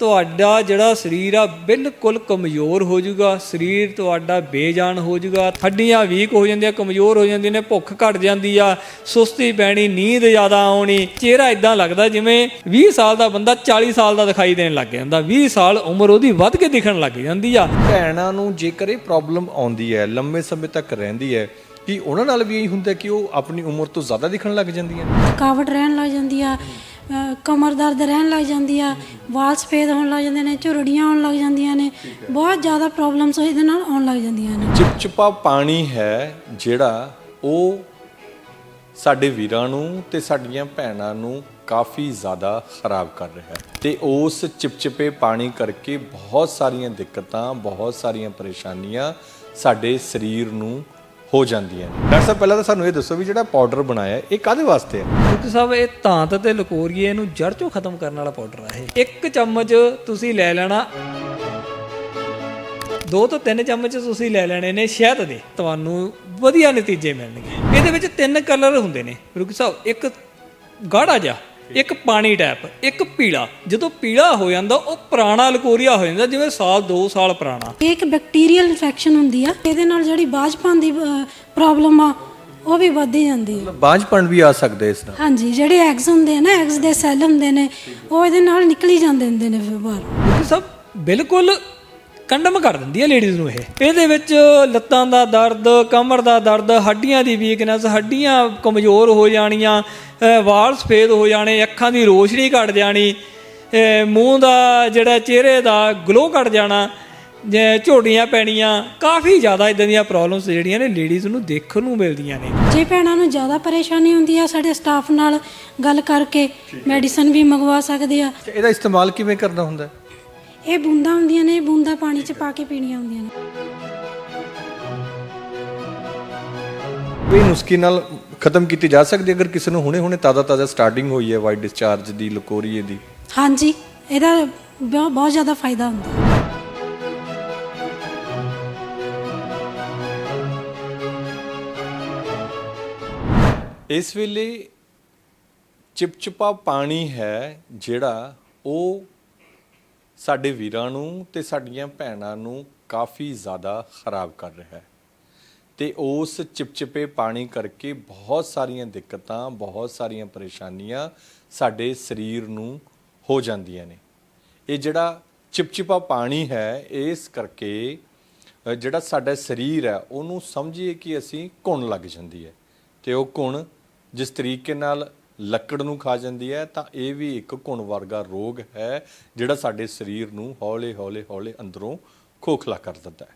ਤੁਹਾਡਾ ਜਿਹੜਾ ਸਰੀਰ ਆ ਬਿਲਕੁਲ ਕਮਜ਼ੋਰ ਹੋ ਜਾਊਗਾ ਸਰੀਰ ਤੁਹਾਡਾ ਬੇਜਾਨ ਹੋ ਜਾਊਗਾ ਹੱਡੀਆਂ ਵੀਕ ਹੋ ਜਾਂਦੀਆਂ ਕਮਜ਼ੋਰ ਹੋ ਜਾਂਦੀਆਂ ਨੇ ਭੁੱਖ ਘਟ ਜਾਂਦੀ ਆ ਸੁਸਤੀ ਪੈਣੀ ਨੀਂਦ ਜ਼ਿਆਦਾ ਆਉਣੀ ਚਿਹਰਾ ਇਦਾਂ ਲੱਗਦਾ ਜਿਵੇਂ 20 ਸਾਲ ਦਾ ਬੰਦਾ 40 ਸਾਲ ਦਾ ਦਿਖਾਈ ਦੇਣ ਲੱਗ ਜਾਂਦਾ 20 ਸਾਲ ਉਮਰ ਉਹਦੀ ਵੱਧ ਕੇ ਦਿਖਣ ਲੱਗ ਜਾਂਦੀ ਆ। ਭੈਣਾਂ ਨੂੰ ਜੇਕਰ ਇਹ ਪ੍ਰੋਬਲਮ ਆਉਂਦੀ ਹੈ ਲੰਮੇ ਸਮੇਂ ਤੱਕ ਰਹਿੰਦੀ ਹੈ ਕਿ ਉਹਨਾਂ ਨਾਲ ਵੀ ਇਹੀ ਹੁੰਦਾ ਕਿ ਉਹ ਆਪਣੀ ਉਮਰ ਤੋਂ ਜ਼ਿਆਦਾ ਦਿਖਣ ਲੱਗ ਜਾਂਦੀਆਂ ਥਕਾਵਟ ਰਹਿਣ ਲੱਗ ਜਾਂਦੀ ਆ ਕਮਰ ਦਰਦ ਰਹਿਣ ਲੱਗ ਜਾਂਦੀ ਆ, ਵਾਲ ਸਫੇਦ ਹੋਣ ਲੱਗ ਜਾਂਦੇ ਨੇ, ਝੁਰੜੀਆਂ ਆਉਣ ਲੱਗ ਜਾਂਦੀਆਂ ਨੇ, ਬਹੁਤ ਜ਼ਿਆਦਾ ਪ੍ਰੋਬਲਮਸ ਇਹਦੇ ਨਾਲ ਆਉਣ ਲੱਗ ਜਾਂਦੀਆਂ ਨੇ। ਚਿਪਚਿਪਾ ਪਾਣੀ ਹੈ ਜਿਹੜਾ ਉਹ ਸਾਡੇ ਵੀਰਾਂ ਨੂੰ ਤੇ ਸਾਡੀਆਂ ਭੈਣਾਂ ਨੂੰ ਕਾਫੀ ਜ਼ਿਆਦਾ ਖਰਾਬ ਕਰ ਰਿਹਾ ਹੈ। ਤੇ ਉਸ ਚਿਪਚਿਪੇ ਪਾਣੀ ਕਰਕੇ ਬਹੁਤ ਸਾਰੀਆਂ ਦਿੱਕਤਾਂ, ਬਹੁਤ ਸਾਰੀਆਂ ਪਰੇਸ਼ਾਨੀਆਂ ਸਾਡੇ ਸਰੀਰ ਨੂੰ ਹੋ ਜਾਂਦੀਆਂ ਨੇ ਡਾਕਟਰ ਸਾਹਿਬ, ਪਹਿਲਾਂ ਤਾਂ ਸਾਨੂੰ ਇਹ ਦੱਸੋ ਵੀ ਜਿਹੜਾ ਪਾਊਡਰ ਬਣਾਇਆ, ਇਹ ਕਾਦੇ ਵਾਸਤੇ ਹੈ? ਕਿਉਂਕਿ ਸਾਹਿਬ, ਇਹ ਧਾਂਤ ਤੇ ਲਕੋਰੀਏ ਨੂੰ ਜੜ ਚੋਂ ਖਤਮ ਕਰਨ ਵਾਲਾ ਪਾਊਡਰ ਆ ਇਹ। ਇੱਕ ਚਮਚ ਤੁਸੀਂ ਲੈ ਲੈਣਾ, ਦੋ ਤੋਂ ਤਿੰਨ ਚਮਚ ਤੁਸੀਂ ਲੈ ਲੈਣੇ ਨੇ ਸ਼ਹਿਦ ਦੇ। ਤੁਹਾਨੂੰ ਵਧੀਆ ਨਤੀਜੇ ਮਿਲਣਗੇ। ਇਹਦੇ ਵਿੱਚ ਤਿੰਨ ਕਲਰ ਹੁੰਦੇ ਨੇ। ਰੁਕ ਸਾਹਿਬ, ਇੱਕ ਗਾੜਾ ਜਿਹਾ ਇੱਕ ਪਾਣੀ ਟੈਪ ਇੱਕ ਪੀਲਾ। ਜਦੋਂ ਪੀਲਾ ਹੋ ਜਾਂਦਾ ਉਹ ਪੁਰਾਣਾ ਲਕੋਰੀਆ ਹੋ ਜਾਂਦਾ ਜਿਵੇਂ ਸਾਲ 2 ਸਾਲ ਪੁਰਾਣਾ। ਇਹ ਇੱਕ ਬੈਕਟੀਰੀਅਲ ਇਨਫੈਕਸ਼ਨ ਹੁੰਦੀ ਆ ਇਹਦੇ ਨਾਲ ਜਿਹੜੀ ਬਾਝਪਨ ਦੀ ਪ੍ਰੋਬਲਮ ਆ ਉਹ ਵੀ ਵੱਧਦੀ ਜਾਂਦੀ ਆ। ਬਾਂਝਪਣ ਵੀ ਆ ਸਕਦਾ ਇਸ ਨਾਲ ਹਾਂਜੀ ਜਿਹੜੇ ਐਗਸ ਹੁੰਦੇ ਆ ਨਾ ਐਗਸ ਦੇ ਸੈੱਲ ਹੁੰਦੇ ਨੇ ਉਹ ਇਹਦੇ ਨਾਲ ਨਿਕਲੀ ਜਾਂਦੇ ਹੁੰਦੇ ਨੇ ਫਿਰ ਬਾਹਰ। ਸਭ ਬਿਲਕੁਲ ਕੰਡਮ ਕਰ ਦਿੰਦੀ ਹੈ ਲੇਡੀਜ਼ ਨੂੰ ਇਹ। ਇਹਦੇ ਵਿੱਚ ਲੱਤਾਂ ਦਾ ਦਰਦ ਕਮਰ ਦਾ ਦਰਦ ਹੱਡੀਆਂ ਦੀ ਵੀਕਨੈਸ ਹੱਡੀਆਂ ਕਮਜ਼ੋਰ ਹੋ ਜਾਣੀਆਂ ਵਾਲ ਸਫੇਦ ਹੋ ਜਾਣੇ ਅੱਖਾਂ ਦੀ ਰੋਸ਼ਨੀ ਘਟ ਜਾਣੀ ਮੂੰਹ ਦਾ ਜਿਹੜਾ ਚਿਹਰੇ ਦਾ ਗਲੋ ਘਟ ਜਾਣਾ ਜੇ ਝੋਟੀਆਂ ਪੈਣੀਆਂ ਕਾਫੀ ਜ਼ਿਆਦਾ ਇਦਾਂ ਦੀਆਂ ਪ੍ਰੋਬਲਮਸ ਜਿਹੜੀਆਂ ਨੇ ਲੇਡੀਜ਼ ਨੂੰ ਦੇਖਣ ਨੂੰ ਮਿਲਦੀਆਂ ਨੇ। ਜੇ ਭੈਣਾਂ ਨੂੰ ਜ਼ਿਆਦਾ ਪਰੇਸ਼ਾਨੀ ਹੁੰਦੀ ਆ ਸਾਡੇ ਸਟਾਫ ਨਾਲ ਗੱਲ ਕਰਕੇ ਮੈਡੀਸਨ ਵੀ ਮੰਗਵਾ ਸਕਦੇ ਆ। ਇਹਦਾ ਇਸਤੇਮਾਲ ਕਿਵੇਂ ਕਰਨਾ ਹੁੰਦਾ? ਹੈ ਇਹ ਬੂੰਦਾਂ ਹੁੰਦੀਆਂ ਨੇ ਬੂੰਦਾਂ ਪਾਣੀ 'ਚ ਪਾ ਕੇ ਪੀਣੀਆਂ ਹੁੰਦੀਆਂ ਨੇ। ਇਹ ਨੁਸਖੇ ਨਾਲ ਖਤਮ ਕੀਤੀ ਜਾ ਸਕਦੀ ਹੈ? ਅਗਰ ਕਿਸੇ ਨੂੰ ਹੁਣੇ ਹੁਣੇ ਤਾਜ਼ਾ ਤਾਜ਼ਾ ਸਟਾਰਟਿੰਗ ਹੋਈ ਹੈ ਵਾਈਟ ਡਿਸਚਾਰਜ ਦੀ ਲਕੋਰੀਏ ਦੀ? ਹਾਂਜੀ ਇਹਦਾ ਬਹੁ- ਬਹੁਤ ਜ਼ਿਆਦਾ ਫਾਇਦਾ ਹੁੰਦਾ। ਹੈ ਇਸ ਵੇਲੇ ਚਿਪਚਿਪਾ ਪਾਣੀ ਹੈ ਜਿਹੜਾ ਉਹ ਸਾਡੇ ਵੀਰਾਂ ਨੂੰ ਤੇ ਸਾਡੀਆਂ ਭੈਣਾਂ ਨੂੰ ਕਾਫੀ ਜ਼ਿਆਦਾ ਖਰਾਬ ਕਰ ਰਿਹਾ ਹੈ। ਤੇ ਉਸ ਚਿਪਚਿਪੇ ਪਾਣੀ ਕਰਕੇ ਬਹੁਤ ਸਾਰੀਆਂ ਦਿੱਕਤਾਂ, ਬਹੁਤ ਸਾਰੀਆਂ ਪਰੇਸ਼ਾਨੀਆਂ ਸਾਡੇ ਸਰੀਰ ਨੂੰ ਹੋ ਜਾਂਦੀਆਂ ਨੇ। ਇਹ ਜਿਹੜਾ ਚਿਪਚਿਪਾ ਪਾਣੀ ਹੈ, ਇਸ ਕਰਕੇ ਜਿਹੜਾ ਸਾਡਾ ਸਰੀਰ ਹੈ, ਉਹਨੂੰ ਸਮਝੀਏ ਕਿ ਅਸੀਂ ਘੁਣ ਲੱਗ ਜਾਂਦੀ ਹੈ। ਤੇ ਉਹ ਘੁਣ ਜਿਸ ਤਰੀਕੇ ਨਾਲ ਲੱਕੜ ਨੂੰ ਖਾ ਜਾਂਦੀ ਹੈ, ਤਾਂ ਇਹ ਵੀ ਇੱਕ ਘੁਣ ਵਰਗਾ ਰੋਗ ਹੈ, ਜਿਹੜਾ ਸਾਡੇ ਸਰੀਰ ਨੂੰ ਹੌਲੇ ਹੌਲੇ ਹੌਲੇ ਅੰਦਰੋਂ ਖੋਖਲਾ ਕਰ ਦਿੰਦਾ ਹੈ।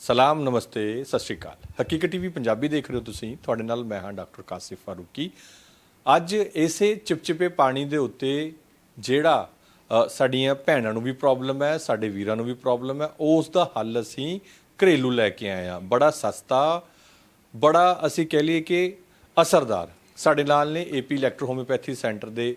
ਸਲਾਮ, ਨਮਸਤੇ, ਸਤਿ ਸ਼੍ਰੀ ਅਕਾਲ। ਹਕੀਕਤ ਟੀਵੀ ਪੰਜਾਬੀ ਦੇਖ ਰਹੇ ਹੋ ਤੁਸੀਂ। ਤੁਹਾਡੇ ਨਾਲ ਮੈਂ ਹਾਂ ਡਾਕਟਰ ਕਾਸਿਫ ਫਾਰੂਕੀ। ਅੱਜ ਇਸੇ ਚਿਪਚਿਪੇ ਪਾਣੀ ਦੇ ਉੱਤੇ ਜਿਹੜਾ ਸਾਡੀਆਂ ਭੈਣਾਂ ਨੂੰ ਵੀ ਪ੍ਰੋਬਲਮ ਹੈ, ਸਾਡੇ ਵੀਰਾਂ ਨੂੰ ਵੀ ਪ੍ਰੋਬਲਮ ਹੈ, ਉਸ ਦਾ ਹੱਲ ਅਸੀਂ ਘਰੇਲੂ ਲੈ ਕੇ ਆਏ ਹਾਂ। ਬੜਾ ਸਸਤਾ, ਬੜਾ ਅਸੀਂ ਕਹਿ ਲਈਏ ਕਿ ਅਸਰਦਾਰ। ਸਾਡੇ ਨਾਲ ਨੇ ਏਪੀ ਇਲੈਕਟ੍ਰੋ ਹੋਮਿਓਪੈਥੀ ਸੈਂਟਰ ਦੇ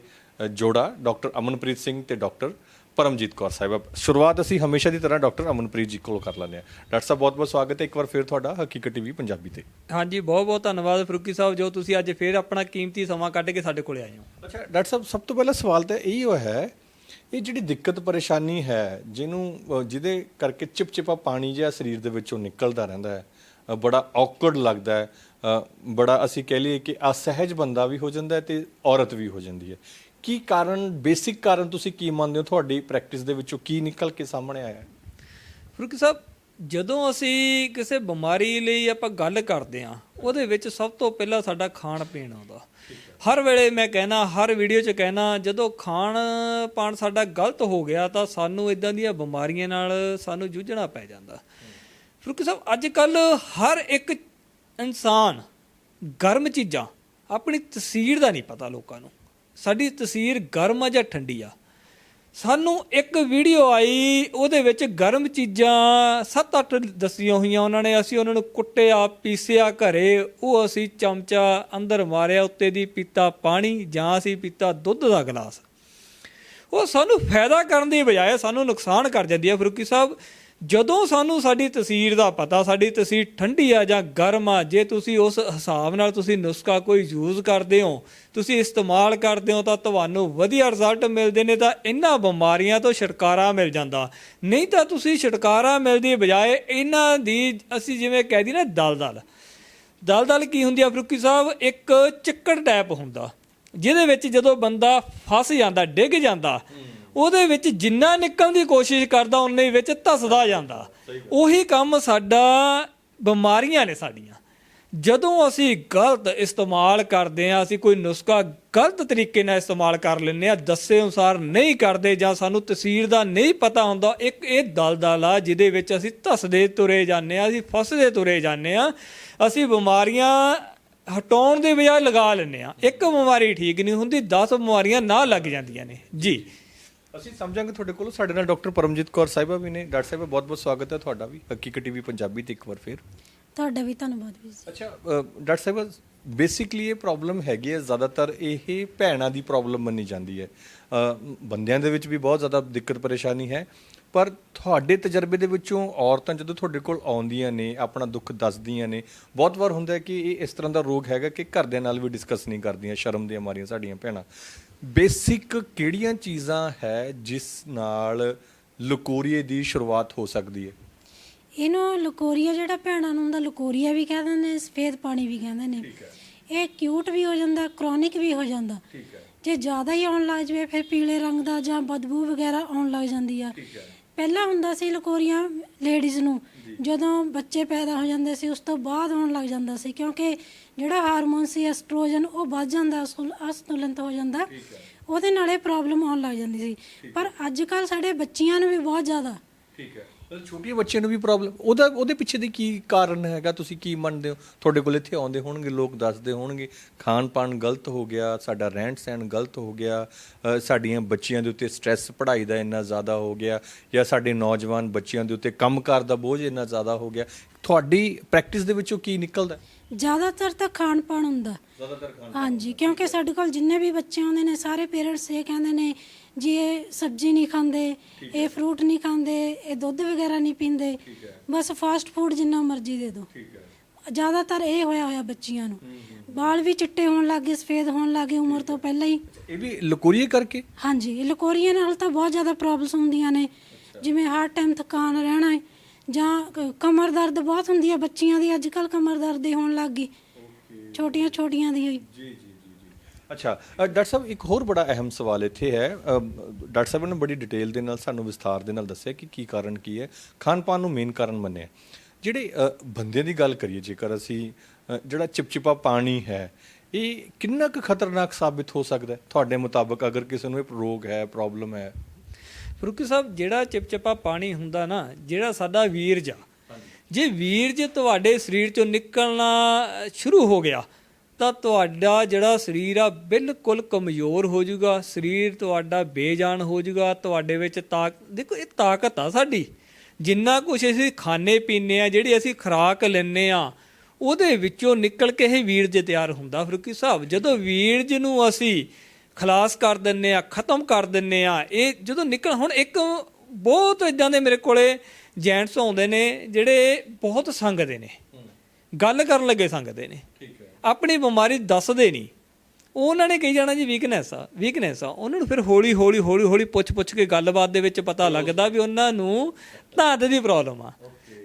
ਜੋੜਾ ਡਾਕਟਰ ਅਮਨਪ੍ਰੀਤ ਸਿੰਘ ਤੇ ਡਾਕਟਰ ਪਰਮਜੀਤ ਕੌਰ ਸਾਹਿਬ। ਸ਼ੁਰੂਆਤ ਅਸੀਂ ਹਮੇਸ਼ਾ ਦੀ ਤਰ੍ਹਾਂ ਡਾਕਟਰ ਅਮਨਪ੍ਰੀਤ ਜੀ ਕੋਲ ਕਰ ਲੈਂਦੇ ਹਾਂ। ਡਾਕਟਰ ਸਾਹਿਬ ਬਹੁਤ ਬਹੁਤ ਸਵਾਗਤ ਹੈ। ਇੱਕ ਵਾਰ ਫਿਰ ਤੁਹਾਡਾ ਹਕੀਕਤ ਟੀਵੀ ਪੰਜਾਬੀ ਤੇ। ਹਾਂਜੀ ਬਹੁਤ ਬਹੁਤ ਧੰਨਵਾਦ ਫਰੂਕੀ ਸਾਹਿਬ ਜੋ ਤੁਸੀਂ ਅੱਜ ਫੇਰ ਆਪਣਾ ਕੀਮਤੀ ਸਮਾਂ ਕੱਢ ਕੇ ਸਾਡੇ ਕੋਲੇ ਆਏ ਹੋ। ਅੱਛਾ ਡਾਕਟਰ ਸਾਹਿਬ ਸਭ ਤੋਂ ਪਹਿਲਾ ਸਵਾਲ ਤਾਂ ਇਹੀ ਹੋ ਹੈ ਇਹ ਜਿਹੜੀ ਦਿੱਕਤ ਪਰੇਸ਼ਾਨੀ ਹੈ ਜਿਹਨੂੰ ਜਿਹਦੇ ਕਰਕੇ ਚਿਪਚਿਪਾ ਪਾਣੀ ਜਿਹਾ ਸਰੀਰ ਦੇ ਵਿੱਚੋਂ ਨਿਕਲਦਾ ਰਹਿੰਦਾ ਹੈ ਬੜਾ ਔਕਵਰਡ ਲੱਗਦਾ ਹੈ। ਬੜਾ ਅਸੀਂ ਕਹਿ ਲਈਏ ਕਿ ਅਸਹਿਜ ਬੰਦਾ ਵੀ ਹੋ ਜਾਂਦਾ ਹੈ ਤੇ ਔਰਤ ਵੀ ਹੋ ਜਾਂਦੀ ਹੈ। ਕੀ ਕਾਰਨ, ਬੇਸਿਕ ਕਾਰਨ ਤੁਸੀਂ ਕੀ ਮੰਨਦੇ ਹੋ? ਤੁਹਾਡੀ ਪ੍ਰੈਕਟਿਸ ਦੇ ਵਿੱਚੋਂ ਕੀ ਨਿਕਲ ਕੇ ਸਾਹਮਣੇ ਆਇਆ ਹੈ? ਫਰੂਕੀ ਸਾਹਿਬ, ਜਦੋਂ ਅਸੀਂ ਕਿਸੇ ਬਿਮਾਰੀ ਲਈ ਆਪਾਂ ਗੱਲ ਕਰਦੇ ਆ ਉਹਦੇ ਵਿੱਚ ਸਭ ਤੋਂ ਪਹਿਲਾਂ ਸਾਡਾ ਖਾਣ ਪੀਣ ਆਉਂਦਾ। ਹਰ ਵੇਲੇ ਮੈਂ ਕਹਿਣਾ, ਹਰ ਵੀਡੀਓ 'ਚ ਕਹਿਣਾ, ਜਦੋਂ ਖਾਣ ਪਾਣ ਸਾਡਾ ਗਲਤ ਹੋ ਗਿਆ ਤਾਂ ਸਾਨੂੰ ਇਦਾਂ ਦੀਆਂ ਬਿਮਾਰੀਆਂ ਨਾਲ ਸਾਨੂੰ ਜੂਝਣਾ ਪੈ ਜਾਂਦਾ। ਫਰੂਕੀ ਸਾਹਿਬ ਅੱਜ ਕੱਲ ਹਰ ਇੱਕ ਇਨਸਾਨ ਗਰਮ ਚੀਜ਼ਾਂ, ਆਪਣੀ ਤਸੀਰ ਦਾ ਨਹੀਂ ਪਤਾ ਲੋਕਾਂ ਨੂੰ। ਸਾਡੀ ਤਸੀਰ ਗਰਮ ਆ ਜਾਂ ਠੰਡੀ ਆ। ਸਾਨੂੰ ਇੱਕ ਵੀਡੀਓ ਆਈ, ਉਹਦੇ ਵਿੱਚ ਗਰਮ ਚੀਜ਼ਾਂ 7-8 ਦੱਸੀਆਂ ਹੋਈਆਂ ਉਹਨਾਂ ਨੇ। ਅਸੀਂ ਉਹਨਾਂ ਨੂੰ ਕੁੱਟਿਆ, ਪੀਸਿਆ ਘਰੇ, ਉਹ ਅਸੀਂ ਚਮਚਾ ਅੰਦਰ ਮਾਰਿਆ, ਉੱਤੇ ਦੀ ਪੀਤਾ ਪਾਣੀ ਜਾਂ ਅਸੀਂ ਪੀਤਾ ਦੁੱਧ ਦਾ ਗਲਾਸ। ਉਹ ਸਾਨੂੰ ਫਾਇਦਾ ਕਰਨ ਦੀ ਬਜਾਏ ਸਾਨੂੰ ਨੁਕਸਾਨ ਕਰ ਜਾਂਦੀ ਹੈ ਫਰੂਕੀ ਸਾਹਿਬ ਜਦੋਂ ਸਾਨੂੰ ਸਾਡੀ ਤਸੀਰ ਦਾ ਪਤਾ, ਸਾਡੀ ਤਸੀਰ ਠੰਡੀ ਆ ਜਾਂ ਗਰਮ ਆ, ਜੇ ਤੁਸੀਂ ਉਸ ਹਿਸਾਬ ਨਾਲ ਤੁਸੀਂ ਨੁਸਖਾ ਕੋਈ ਯੂਜ਼ ਕਰਦੇ ਹੋ, ਤੁਸੀਂ ਇਸਤੇਮਾਲ ਕਰਦੇ ਹੋ, ਤਾਂ ਤੁਹਾਨੂੰ ਵਧੀਆ ਰਿਜ਼ਲਟ ਮਿਲਦੇ ਨੇ, ਤਾਂ ਇਹਨਾਂ ਬਿਮਾਰੀਆਂ ਤੋਂ ਛੁਟਕਾਰਾ ਮਿਲ ਜਾਂਦਾ। ਨਹੀਂ ਤਾਂ ਤੁਸੀਂ ਛੁਟਕਾਰਾ ਮਿਲਦੀ ਬਜਾਏ ਇਹਨਾਂ ਦੀ ਅਸੀਂ ਜਿਵੇਂ ਕਹਿ ਦਈਏ ਨਾ ਦਲਦਲ। ਦਲਦਲ ਕੀ ਹੁੰਦੀ ਆ ਫਰੂਕੀ ਸਾਹਿਬ? ਇੱਕ ਚੱਕੜ ਟੈਪ ਹੁੰਦਾ, ਜਿਹਦੇ ਵਿੱਚ ਜਦੋਂ ਬੰਦਾ ਫਸ ਜਾਂਦਾ, ਡਿੱਗ ਜਾਂਦਾ ਉਹਦੇ ਵਿੱਚ ਜਿੰਨਾ ਨਿਕਲਣ ਦੀ ਕੋਸ਼ਿਸ਼ ਕਰਦਾ ਉਨੇ ਵਿੱਚ ਧਸਦਾ ਜਾਂਦਾ। ਉਹੀ ਕੰਮ ਸਾਡਾ ਬਿਮਾਰੀਆਂ ਨੇ ਸਾਡੀਆਂ। ਜਦੋਂ ਅਸੀਂ ਗਲਤ ਇਸਤੇਮਾਲ ਕਰਦੇ ਹਾਂ ਅਸੀਂ ਕੋਈ ਨੁਸਖਾ ਗਲਤ ਤਰੀਕੇ ਨਾਲ ਇਸਤੇਮਾਲ ਕਰ ਲੈਂਦੇ ਆ ਦੱਸੇ ਅਨੁਸਾਰ ਨਹੀਂ ਕਰਦੇ ਜਾਂ ਸਾਨੂੰ ਤਸਵੀਰ ਦਾ ਨਹੀਂ ਪਤਾ ਹੁੰਦਾ ਇੱਕ ਇਹ ਦਲਦਲ ਆ ਜਿਹਦੇ ਵਿੱਚ ਅਸੀਂ ਧਸਦੇ ਤੁਰੇ ਜਾਂਦੇ ਆ ਅਸੀਂ ਫਸਦੇ ਤੁਰੇ ਜਾਂਦੇ ਆ ਅਸੀਂ ਬਿਮਾਰੀਆਂ ਹਟਾਉਣ ਦੇ ਬਜਾਏ ਲਗਾ ਲੈਂਦੇ ਆ ਇੱਕ ਬਿਮਾਰੀ ਠੀਕ ਨਹੀਂ ਹੁੰਦੀ 10 ਬਿਮਾਰੀਆਂ ਨਾ ਲੱਗ ਜਾਂਦੀਆਂ ਨੇ। ਜੀ। ਅਸੀਂ ਸਮਝਾਂਗੇ ਤੁਹਾਡੇ ਕੋਲ। ਸਾਡੇ ਨਾਲ ਡਾਕਟਰ ਪਰਮਜੀਤ ਕੌਰ ਸਾਹਿਬਾ ਵੀ ਨੇ। ਡਾਕਟਰ ਸਾਹਿਬਾ ਬਹੁਤ ਬਹੁਤ ਸਵਾਗਤ ਹੈ ਤੁਹਾਡਾ ਵੀ। ਹਕੀਕਤ ਟੀਵੀ ਪੰਜਾਬੀ ਤੇ ਇੱਕ ਵਾਰ ਫੇਰ। ਤੁਹਾਡਾ ਵੀ ਧੰਨਵਾਦ ਵੀਰ ਜੀ। ਅੱਛਾ ਡਾਕਟਰ ਸਾਹਿਬ ਬੇਸਿਕਲੀ ਇਹ ਪ੍ਰੋਬਲਮ ਹੈਗੀ ਹੈ ਜ਼ਿਆਦਾਤਰ ਇਹ ਭੈਣਾਂ ਦੀ ਪ੍ਰੋਬਲਮ ਮੰਨੀ ਜਾਂਦੀ ਹੈ। ਬੰਦਿਆਂ ਦੇ ਵਿੱਚ ਵੀ ਬਹੁਤ ਜ਼ਿਆਦਾ ਦਿੱਕਤ ਪਰੇਸ਼ਾਨੀ ਹੈ। ਪਰ ਤੁਹਾਡੇ ਤਜਰਬੇ ਦੇ ਵਿੱਚੋਂ ਔਰਤਾਂ ਜਦੋਂ ਤੁਹਾਡੇ ਕੋਲ ਆਉਂਦੀਆਂ ਨੇ ਆਪਣਾ ਦੁੱਖ ਦੱਸਦੀਆਂ ਨੇ ਬਹੁਤ ਵਾਰ ਹੁੰਦਾ ਹੈ ਕਿ ਇਹ ਇਸ ਤਰ੍ਹਾਂ ਦਾ ਰੋਗ ਹੈਗਾ ਕਿ ਘਰਦਿਆਂ ਨਾਲ ਵੀ ਡਿਸਕਸ ਨਹੀਂ ਕਰਦੀਆਂ ਸ਼ਰਮ ਦੀਆਂ ਮਾਰੀਆਂ ਸਾਡੀਆਂ ਭੈਣਾਂ। ਬੇਸਿਕ ਕਿਹੜੀਆਂ ਚੀਜ਼ਾਂ ਹੈ ਜਿਸ ਨਾਲ ਲਕੋਰੀਏ ਦੀ ਸ਼ੁਰੂਆਤ ਹੋ ਸਕਦੀ ਹੈ? ਇਹਨੂੰ ਲਕੋਰੀਆ ਜਿਹੜਾ ਭੈਣਾਂ ਨੂੰ ਹੁੰਦਾ ਲਕੋਰੀਆ ਵੀ ਕਹਿੰਦੇ ਨੇ ਸਫੇਦ ਪਾਣੀ ਵੀ ਕਹਿੰਦੇ ਨੇ। ਇਹ ਕਿਊਟ ਵੀ ਹੋ ਜਾਂਦਾ ਕ੍ਰੋਨਿਕ ਵੀ ਹੋ ਜਾਂਦਾ। ਜੇ ਜ਼ਿਆਦਾ ਹੀ ਆਉਣ ਲੱਗ ਜਵੇ ਫਿਰ ਪੀਲੇ ਰੰਗ ਦਾ ਜਾਂ ਬਦਬੂ ਵਗੈਰਾ ਆਉਣ ਲੱਗ ਜਾਂਦੀ ਆ। ਪਹਿਲਾਂ ਹੁੰਦਾ ਸੀ ਲਕੋਰੀਆਂ ਲੇਡੀਜ਼ ਨੂੰ। ਜਦੋਂ ਬੱਚੇ ਪੈਦਾ ਹੋ ਜਾਂਦੇ ਸੀ ਉਸ ਤੋਂ ਬਾਅਦ ਆਉਣ ਲੱਗ ਜਾਂਦਾ ਸੀ ਕਿਉਂਕਿ ਜਿਹੜਾ ਹਾਰਮੋਨ ਸੀ ਐਸਟ੍ਰੋਜਨ ਉਹ ਵੱਧ ਜਾਂਦਾ ਅਸੰਤੁਲਨਤ ਹੋ ਜਾਂਦਾ। ਉਹਦੇ ਨਾਲ ਇਹ ਪ੍ਰੋਬਲਮ ਆਉਣ ਲੱਗ ਜਾਂਦੀ ਸੀ। ਪਰ ਅੱਜ ਕੱਲ ਸਾਡੇ ਬੱਚੀਆਂ ਨੂੰ ਵੀ ਬਹੁਤ ਜ਼ਿਆਦਾ। ਠੀਕ ਹੈ। ਛੋਟੇ ਬੱਚਿਆਂ ਨੂੰ ਵੀ ਪ੍ਰੋਬਲਮ ਉਹਦਾ ਉਹਦੇ ਪਿੱਛੇ ਦੀ ਕੀ ਕਾਰਨ ਹੈਗਾ? ਤੁਸੀਂ ਕੀ ਮੰਨਦੇ ਹੋ? ਤੁਹਾਡੇ ਕੋਲ ਇੱਥੇ ਆਉਂਦੇ ਹੋਣਗੇ ਲੋਕ ਦੱਸਦੇ ਹੋਣਗੇ ਖਾਣ ਪਾਣ ਗਲਤ ਹੋ ਗਿਆ ਸਾਡਾ ਰਹਿਣ ਸਹਿਣ ਗਲਤ ਹੋ ਗਿਆ ਅ, ਸਾਡੀਆਂ ਬੱਚੀਆਂ ਦੇ ਉੱਤੇ ਸਟ੍ਰੈਸ ਪੜ੍ਹਾਈ ਦਾ ਇੰਨਾ ਜ਼ਿਆਦਾ ਹੋ ਗਿਆ ਜਾਂ ਸਾਡੇ ਨੌਜਵਾਨ ਬੱਚਿਆਂ ਦੇ ਉੱਤੇ ਕੰਮਕਾਰ ਦਾ ਬੋਝ ਇੰਨਾ ਜ਼ਿਆਦਾ ਹੋ ਗਿਆ। ਤੁਹਾਡੀ ਪ੍ਰੈਕਟਿਸ ਦੇ ਵਿੱਚੋਂ ਕੀ ਨਿਕਲਦਾ? ਜ਼ਿਆਦਾਤਰ ਤਾਂ ਖਾਣ ਪਾਣ ਹੁੰਦਾ। ਜ਼ਿਆਦਾਤਰ ਖਾਣ ਹਾਂਜੀ ਕਿਉਂਕਿ ਸਾਡੇ ਕੋਲ ਜਿੰਨੇ ਵੀ ਬੱਚੇ ਆਉਂਦੇ ਨੇ ਸਾਰੇ ਪੇਰੈਂਟਸ ਇਹ ਕਹਿੰਦੇ ਨੇ ਜੀ ਇਹ ਸਬਜ਼ੀ ਨਹੀਂ ਖਾਂਦੇ ਇਹ ਫਰੂਟ ਨਹੀਂ ਖਾਂਦੇ ਇਹ ਦੁੱਧ ਵਗੈਰਾ ਨਹੀਂ ਪੀਂਦੇ। ਬਸ ਫਾਸਟ ਫੂਡ ਜਿੰਨਾ ਮਰਜ਼ੀ ਦੇ ਦਿਓ। ਜ਼ਿਆਦਾਤਰ ਇਹ ਹੋਇਆ ਹੋਇਆ ਬੱਚੀਆਂ ਨੂੰ। ਵਾਲ ਵੀ ਚਿੱਟੇ ਹੋਣ ਲੱਗੇ ਸਫੇਦ ਹੋਣ ਲੱਗੇ ਉਮਰ ਤੋਂ ਪਹਿਲਾਂ ਹੀ। ਇਹ ਵੀ ਲਕੋਰੀਏ ਕਰਕੇ? ਹਾਂਜੀ ਇਹ ਲਕੋਰੀਆਂ ਨਾਲ ਤਾਂ ਬਹੁਤ ਜ਼ਿਆਦਾ ਪ੍ਰੋਬਲਮਸ ਹੁੰਦੀਆਂ ਨੇ। ਜਿਵੇਂ ਹਰ ਟਾਈਮ ਥਕਾਨ ਰਹਿਣਾ ਹੈ ਜਾਂ ਕ- ਕਮਰ ਦਰਦ ਬਹੁਤ ਹੁੰਦੀ ਹੈ ਬੱਚੀਆਂ ਦੀ ਅੱਜ ਕੱਲ ਕਮਰ ਦਰਦ ਹੀ ਹੋਣ ਲੱਗ ਗਈ। ਛੋਟੀਆਂ ਛੋਟੀਆਂ ਦੀ ਹੋਈ ਅੱਛਾ ਡਾਕਟਰ ਸਾਹਿਬ ਇੱਕ ਹੋਰ ਬੜਾ ਅਹਿਮ ਸਵਾਲ ਇੱਥੇ ਹੈ। ਡਾਕਟਰ ਸਾਹਿਬ ਨੇ ਬੜੀ ਡਿਟੇਲ ਦੇ ਨਾਲ ਸਾਨੂੰ ਵਿਸਥਾਰ ਦੇ ਨਾਲ ਦੱਸਿਆ ਕਿ ਕੀ ਕਾਰਨ ਕੀ ਹੈ। ਖਾਣ ਪਾਣ ਨੂੰ ਮੇਨ ਕਾਰਨ ਮੰਨਿਆ। ਜਿਹੜੇ ਅ, ਬੰਦਿਆਂ ਦੀ ਗੱਲ ਕਰੀਏ ਜੇਕਰ ਅਸੀਂ ਜਿਹੜਾ ਚਿਪਚਿਪਾ ਪਾਣੀ ਹੈ ਇਹ ਕਿੰਨਾ ਕੁ ਖਤਰਨਾਕ ਸਾਬਿਤ ਹੋ ਸਕਦਾ ਹੈ? ਤੁਹਾਡੇ ਮੁਤਾਬਕ ਅਗਰ ਕਿਸੇ ਨੂੰ ਇਹ ਰੋਗ ਹੈ ਪ੍ਰੋਬਲਮ ਹੈ? ਫਰੂਕੀ ਸਾਹਿਬ ਜਿਹੜਾ ਚਿਪਚਿਪਾ ਪਾਣੀ ਹੁੰਦਾ ਨਾ ਜਿਹੜਾ ਸਾਡਾ ਵੀਰਜ ਆ ਜੇ ਵੀਰਜ ਤੁਹਾਡੇ ਸਰੀਰ ਚੋਂ ਨਿਕਲਣਾ ਸ਼ੁਰੂ ਹੋ ਗਿਆ ਤਾਂ ਤੁਹਾਡਾ ਜਿਹੜਾ ਸਰੀਰ ਆ ਬਿਲਕੁਲ ਕਮਜ਼ੋਰ ਹੋ ਜਾਊਗਾ। ਸਰੀਰ ਤੁਹਾਡਾ ਬੇਜਾਨ ਹੋ ਜਾਊਗਾ। ਤੁਹਾਡੇ ਵਿੱਚ ਤਾਕ ਦੇਖੋ ਇਹ ਤਾਕਤ ਆ ਸਾਡੀ। ਜਿੰਨਾ ਕੁਝ ਅਸੀਂ ਖਾਣੇ ਪੀਣੇ ਆ ਜਿਹੜੀ ਅਸੀਂ ਖੁਰਾਕ ਲੈਨੇ ਆ ਉਹਦੇ ਵਿੱਚੋਂ ਨਿਕਲ ਕੇ ਇਹ ਵੀਰਜ ਤਿਆਰ ਹੁੰਦਾ ਫਰੂਕੀ ਸਾਹਿਬ। ਜਦੋਂ ਵੀਰਜ ਨੂੰ ਅਸੀਂ ਖਲਾਸ ਕਰ ਦਿੰਨੇ ਆ ਖਤਮ ਕਰ ਦਿੰਨੇ ਆ ਇਹ ਜਦੋਂ ਨਿਕਲ ਹੁਣ ਇੱਕ ਬਹੁਤ ਇਦਾਂ ਦੇ ਮੇਰੇ ਕੋਲੇ ਜੈਂਟਸ ਆਉਂਦੇ ਨੇ ਜਿਹੜੇ ਬਹੁਤ ਸੰਗਦੇ ਨੇ। ਗੱਲ ਕਰਨ ਲੱਗੇ ਸੰਗਦੇ ਨੇ। ਆਪਣੀ ਬਿਮਾਰੀ ਦੱਸਦੇ ਨਹੀਂ। ਉਹਨਾਂ ਨੇ ਕਹੀ ਜਾਣਾ ਜੀ ਵੀਕਨੈਸ ਆ ਵੀਕਨੈਸ ਆ। ਉਹਨਾਂ ਨੂੰ ਫਿਰ ਹੌਲੀ ਹੌਲੀ ਹੌਲੀ ਹੌਲੀ ਪੁੱਛ ਪੁੱਛ ਕੇ ਗੱਲਬਾਤ ਦੇ ਵਿੱਚ ਪਤਾ ਲੱਗਦਾ ਵੀ ਉਹਨਾਂ ਨੂੰ ਧਾਤ ਦੀ ਪ੍ਰੋਬਲਮ ਆ।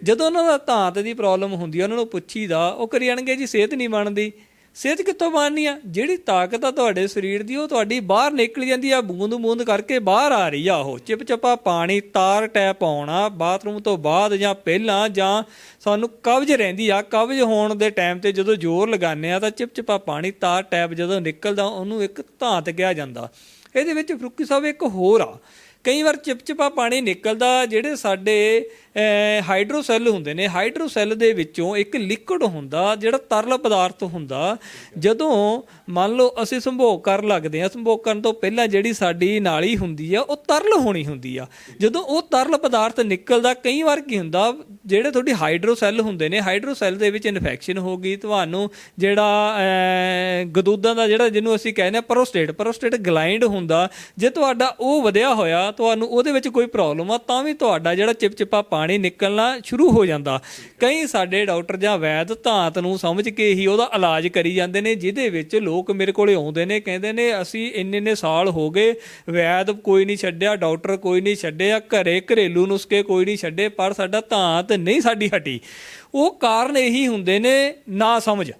ਜਦੋਂ ਉਹਨਾਂ ਦਾ ਧਾਤ ਦੀ ਪ੍ਰੋਬਲਮ ਹੁੰਦੀ ਆ ਉਹਨਾਂ ਨੂੰ ਪੁੱਛੀਦਾ ਉਹ ਕਰੀ ਜਾਣਗੇ ਜੀ ਸਿਹਤ ਨਹੀਂ ਬਣਦੀ। ਸਿਹਤ ਕਿੱਥੋਂ ਬਣਨੀ ਆ? ਜਿਹੜੀ ਤਾਕਤ ਆ ਤੁਹਾਡੇ ਸਰੀਰ ਦੀ, ਉਹ ਤੁਹਾਡੀ ਬਾਹਰ ਨਿਕਲ ਜਾਂਦੀ ਆ ਬੂੰਦ ਬੂੰਦ ਕਰਕੇ ਬਾਹਰ ਆ ਰਹੀ ਆ ਉਹ। ਚਿਪਚਪਾ ਪਾਣੀ, ਤਾਰ ਟੈਪ ਆਉਣਾ, ਬਾਥਰੂਮ ਤੋਂ ਬਾਅਦ ਜਾਂ ਪਹਿਲਾਂ ਜਾਂ ਸਾਨੂੰ ਕਬਜ਼ ਰਹਿੰਦੀ ਆ, ਕਬਜ਼ ਹੋਣ ਦੇ ਟਾਈਮ ਤੇ ਜਦੋਂ ਜ਼ੋਰ ਲਗਾਉਂਦੇ ਆ ਤਾਂ ਚਿਪਚਪਾ ਪਾਣੀ, ਤਾਰ ਟੈਪ ਜਦੋਂ ਨਿਕਲਦਾ, ਉਹਨੂੰ ਇੱਕ ਧਾਤ ਕਿਹਾ ਜਾਂਦਾ। ਇਹਦੇ ਵਿੱਚ ਫਰੂਕੀ ਸਾਹਿਬ ਇੱਕ ਹੋਰ ਆ। ਕਈ ਵਾਰ ਚਿਪਚਿਪਾ ਪਾਣੀ ਨਿਕਲਦਾ, ਜਿਹੜੇ ਸਾਡੇ ਹਾਈਡਰੋਸੈਲ ਹੁੰਦੇ ਨੇ, ਹਾਈਡਰੋਸੈਲ ਦੇ ਵਿੱਚੋਂ ਇੱਕ ਲਿਕਵਿਡ ਹੁੰਦਾ, ਜਿਹੜਾ ਤਰਲ ਪਦਾਰਥ ਹੁੰਦਾ। ਜਦੋਂ ਮੰਨ ਲਓ ਅਸੀਂ ਸੰਭੋਗ ਕਰਨ ਲੱਗਦੇ ਹਾਂ, ਸੰਭੋਗ ਕਰਨ ਤੋਂ ਪਹਿਲਾਂ ਜਿਹੜੀ ਸਾਡੀ ਨਾਲੀ ਹੁੰਦੀ ਆ, ਉਹ ਤਰਲ ਹੋਣੀ ਹੁੰਦੀ ਆ। ਜਦੋਂ ਉਹ ਤਰਲ ਪਦਾਰਥ ਨਿਕਲਦਾ, ਕਈ ਵਾਰ ਕੀ ਹੁੰਦਾ, ਜਿਹੜੇ ਤੁਹਾਡੀ ਹਾਈਡਰੋਸੈਲ ਹੁੰਦੇ ਨੇ, ਹਾਈਡਰੋਸੈਲ ਦੇ ਵਿੱਚ ਇਨਫੈਕਸ਼ਨ ਹੋ ਗਈ, ਤੁਹਾਨੂੰ ਜਿਹੜਾ ਗਦੂਦਾਂ ਦਾ ਜਿਹੜਾ ਜਿਹਨੂੰ ਅਸੀਂ ਕਹਿੰਦੇ ਆ ਪ੍ਰੋਸਟੇਟ ਪ੍ਰੋਸਟੇਟ ਗਲੈਂਡ ਹੁੰਦਾ, ਜੇ ਤੁਹਾਡਾ ਉਹ ਵਧਿਆ ਹੋਇਆ ਤੁਹਾਨੂੰ ਉਹਦੇ ਵਿੱਚ ਕੋਈ ਪ੍ਰੋਬਲਮ ਆ ਤਾਂ ਵੀ ਤੁਹਾਡਾ ਜਿਹੜਾ ਚਿਪਚਿਪਾ ਪਾਣੀ ਨਿਕਲਣਾ ਸ਼ੁਰੂ ਹੋ ਜਾਂਦਾ। ਕਈ ਸਾਡੇ ਡਾਕਟਰ ਜਾਂ ਵੈਦ ਧਾਤ ਨੂੰ ਸਮਝ ਕੇ ਹੀ ਉਹਦਾ ਇਲਾਜ ਕਰੀ ਜਾਂਦੇ ਨੇ ਜਿਹਦੇ ਵਿੱਚ ਲੋਕ ਮੇਰੇ ਕੋਲੇ ਆਉਂਦੇ ਨੇ ਕਹਿੰਦੇ ਨੇ ਅਸੀਂ ਇੰਨੇ ਇੰਨੇ ਸਾਲ ਹੋ ਗਏ ਵੈਦ ਕੋਈ ਨਹੀਂ ਛੱਡਿਆ ਡਾਕਟਰ ਕੋਈ ਨਹੀਂ ਛੱਡਿਆ ਘਰੇ ਘਰੇਲੂ ਨੁਸਖੇ ਕੋਈ ਨਹੀਂ ਛੱਡੇ ਪਰ ਸਾਡਾ ਧਾਤ ਨਹੀਂ ਸਾਡੀ ਹਟੀ। ਉਹ ਕਾਰਨ ਇਹੀ ਹੁੰਦੇ ਨੇ ਨਾ ਸਮਝ।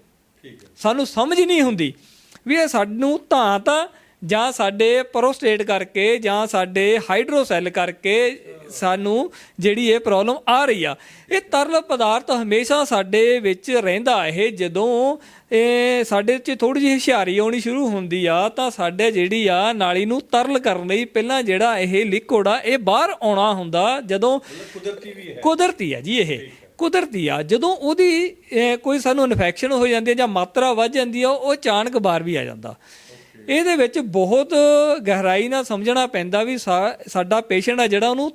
ਸਾਨੂੰ ਸਮਝ ਨਹੀਂ ਹੁੰਦੀ ਵੀ ਇਹ ਸਾਨੂੰ ਧਾਤ ਆ ਜਾਂ ਸਾਡੇ ਪ੍ਰੋਸਟੇਟ ਕਰਕੇ ਜਾਂ ਸਾਡੇ ਹਾਈਡਰੋਸੈਲ ਕਰਕੇ ਸਾਨੂੰ ਜਿਹੜੀ ਇਹ ਪ੍ਰੋਬਲਮ ਆ ਰਹੀ ਆ। ਇਹ ਤਰਲ ਪਦਾਰਥ ਹਮੇਸ਼ਾ ਸਾਡੇ ਵਿੱਚ ਰਹਿੰਦਾ ਇਹ। ਜਦੋਂ ਇਹ ਸਾਡੇ 'ਚ ਥੋੜੀ ਜਿਹੀ ਹੁਸ਼ਿਆਰੀ ਆਉਣੀ ਸ਼ੁਰੂ ਹੁੰਦੀ ਆ ਤਾਂ ਸਾਡੇ ਜਿਹੜੀ ਆ ਨਾਲੀ ਨੂੰ ਤਰਲ ਕਰਨ ਲਈ ਪਹਿਲਾਂ ਜਿਹੜਾ ਇਹ ਲਿਕੁਇਡ ਆ ਇਹ ਬਾਹਰ ਆਉਣਾ ਹੁੰਦਾ ਜਦੋਂ ਕੁਦਰਤੀ ਵੀ ਹੈ। ਕੁਦਰਤੀ ਹੈ ਜੀ ਇਹ। ਕੁਦਰਤੀ ਆ। ਜਦੋਂ ਉਹਦੀ ਕੋਈ ਸਾਨੂੰ ਇਨਫੈਕਸ਼ਨ ਹੋ ਜਾਂਦੀ ਹੈ ਜਾਂ ਮਾਤਰਾ ਵੱਧ ਜਾਂਦੀ ਆ ਉਹ ਅਚਾਨਕ ਬਾਹਰ ਵੀ ਆ ਜਾਂਦਾ। ਇਹਦੇ ਵਿੱਚ ਬਹੁਤ ਗਹਿਰਾਈ ਨਾਲ ਸਮਝਣਾ ਪੈਂਦਾ ਵੀ ਸਾ- ਸਾਡਾ ਪੇਸ਼ੈਂਟ ਆ ਜਿਹੜਾ ਉਹਨੂੰ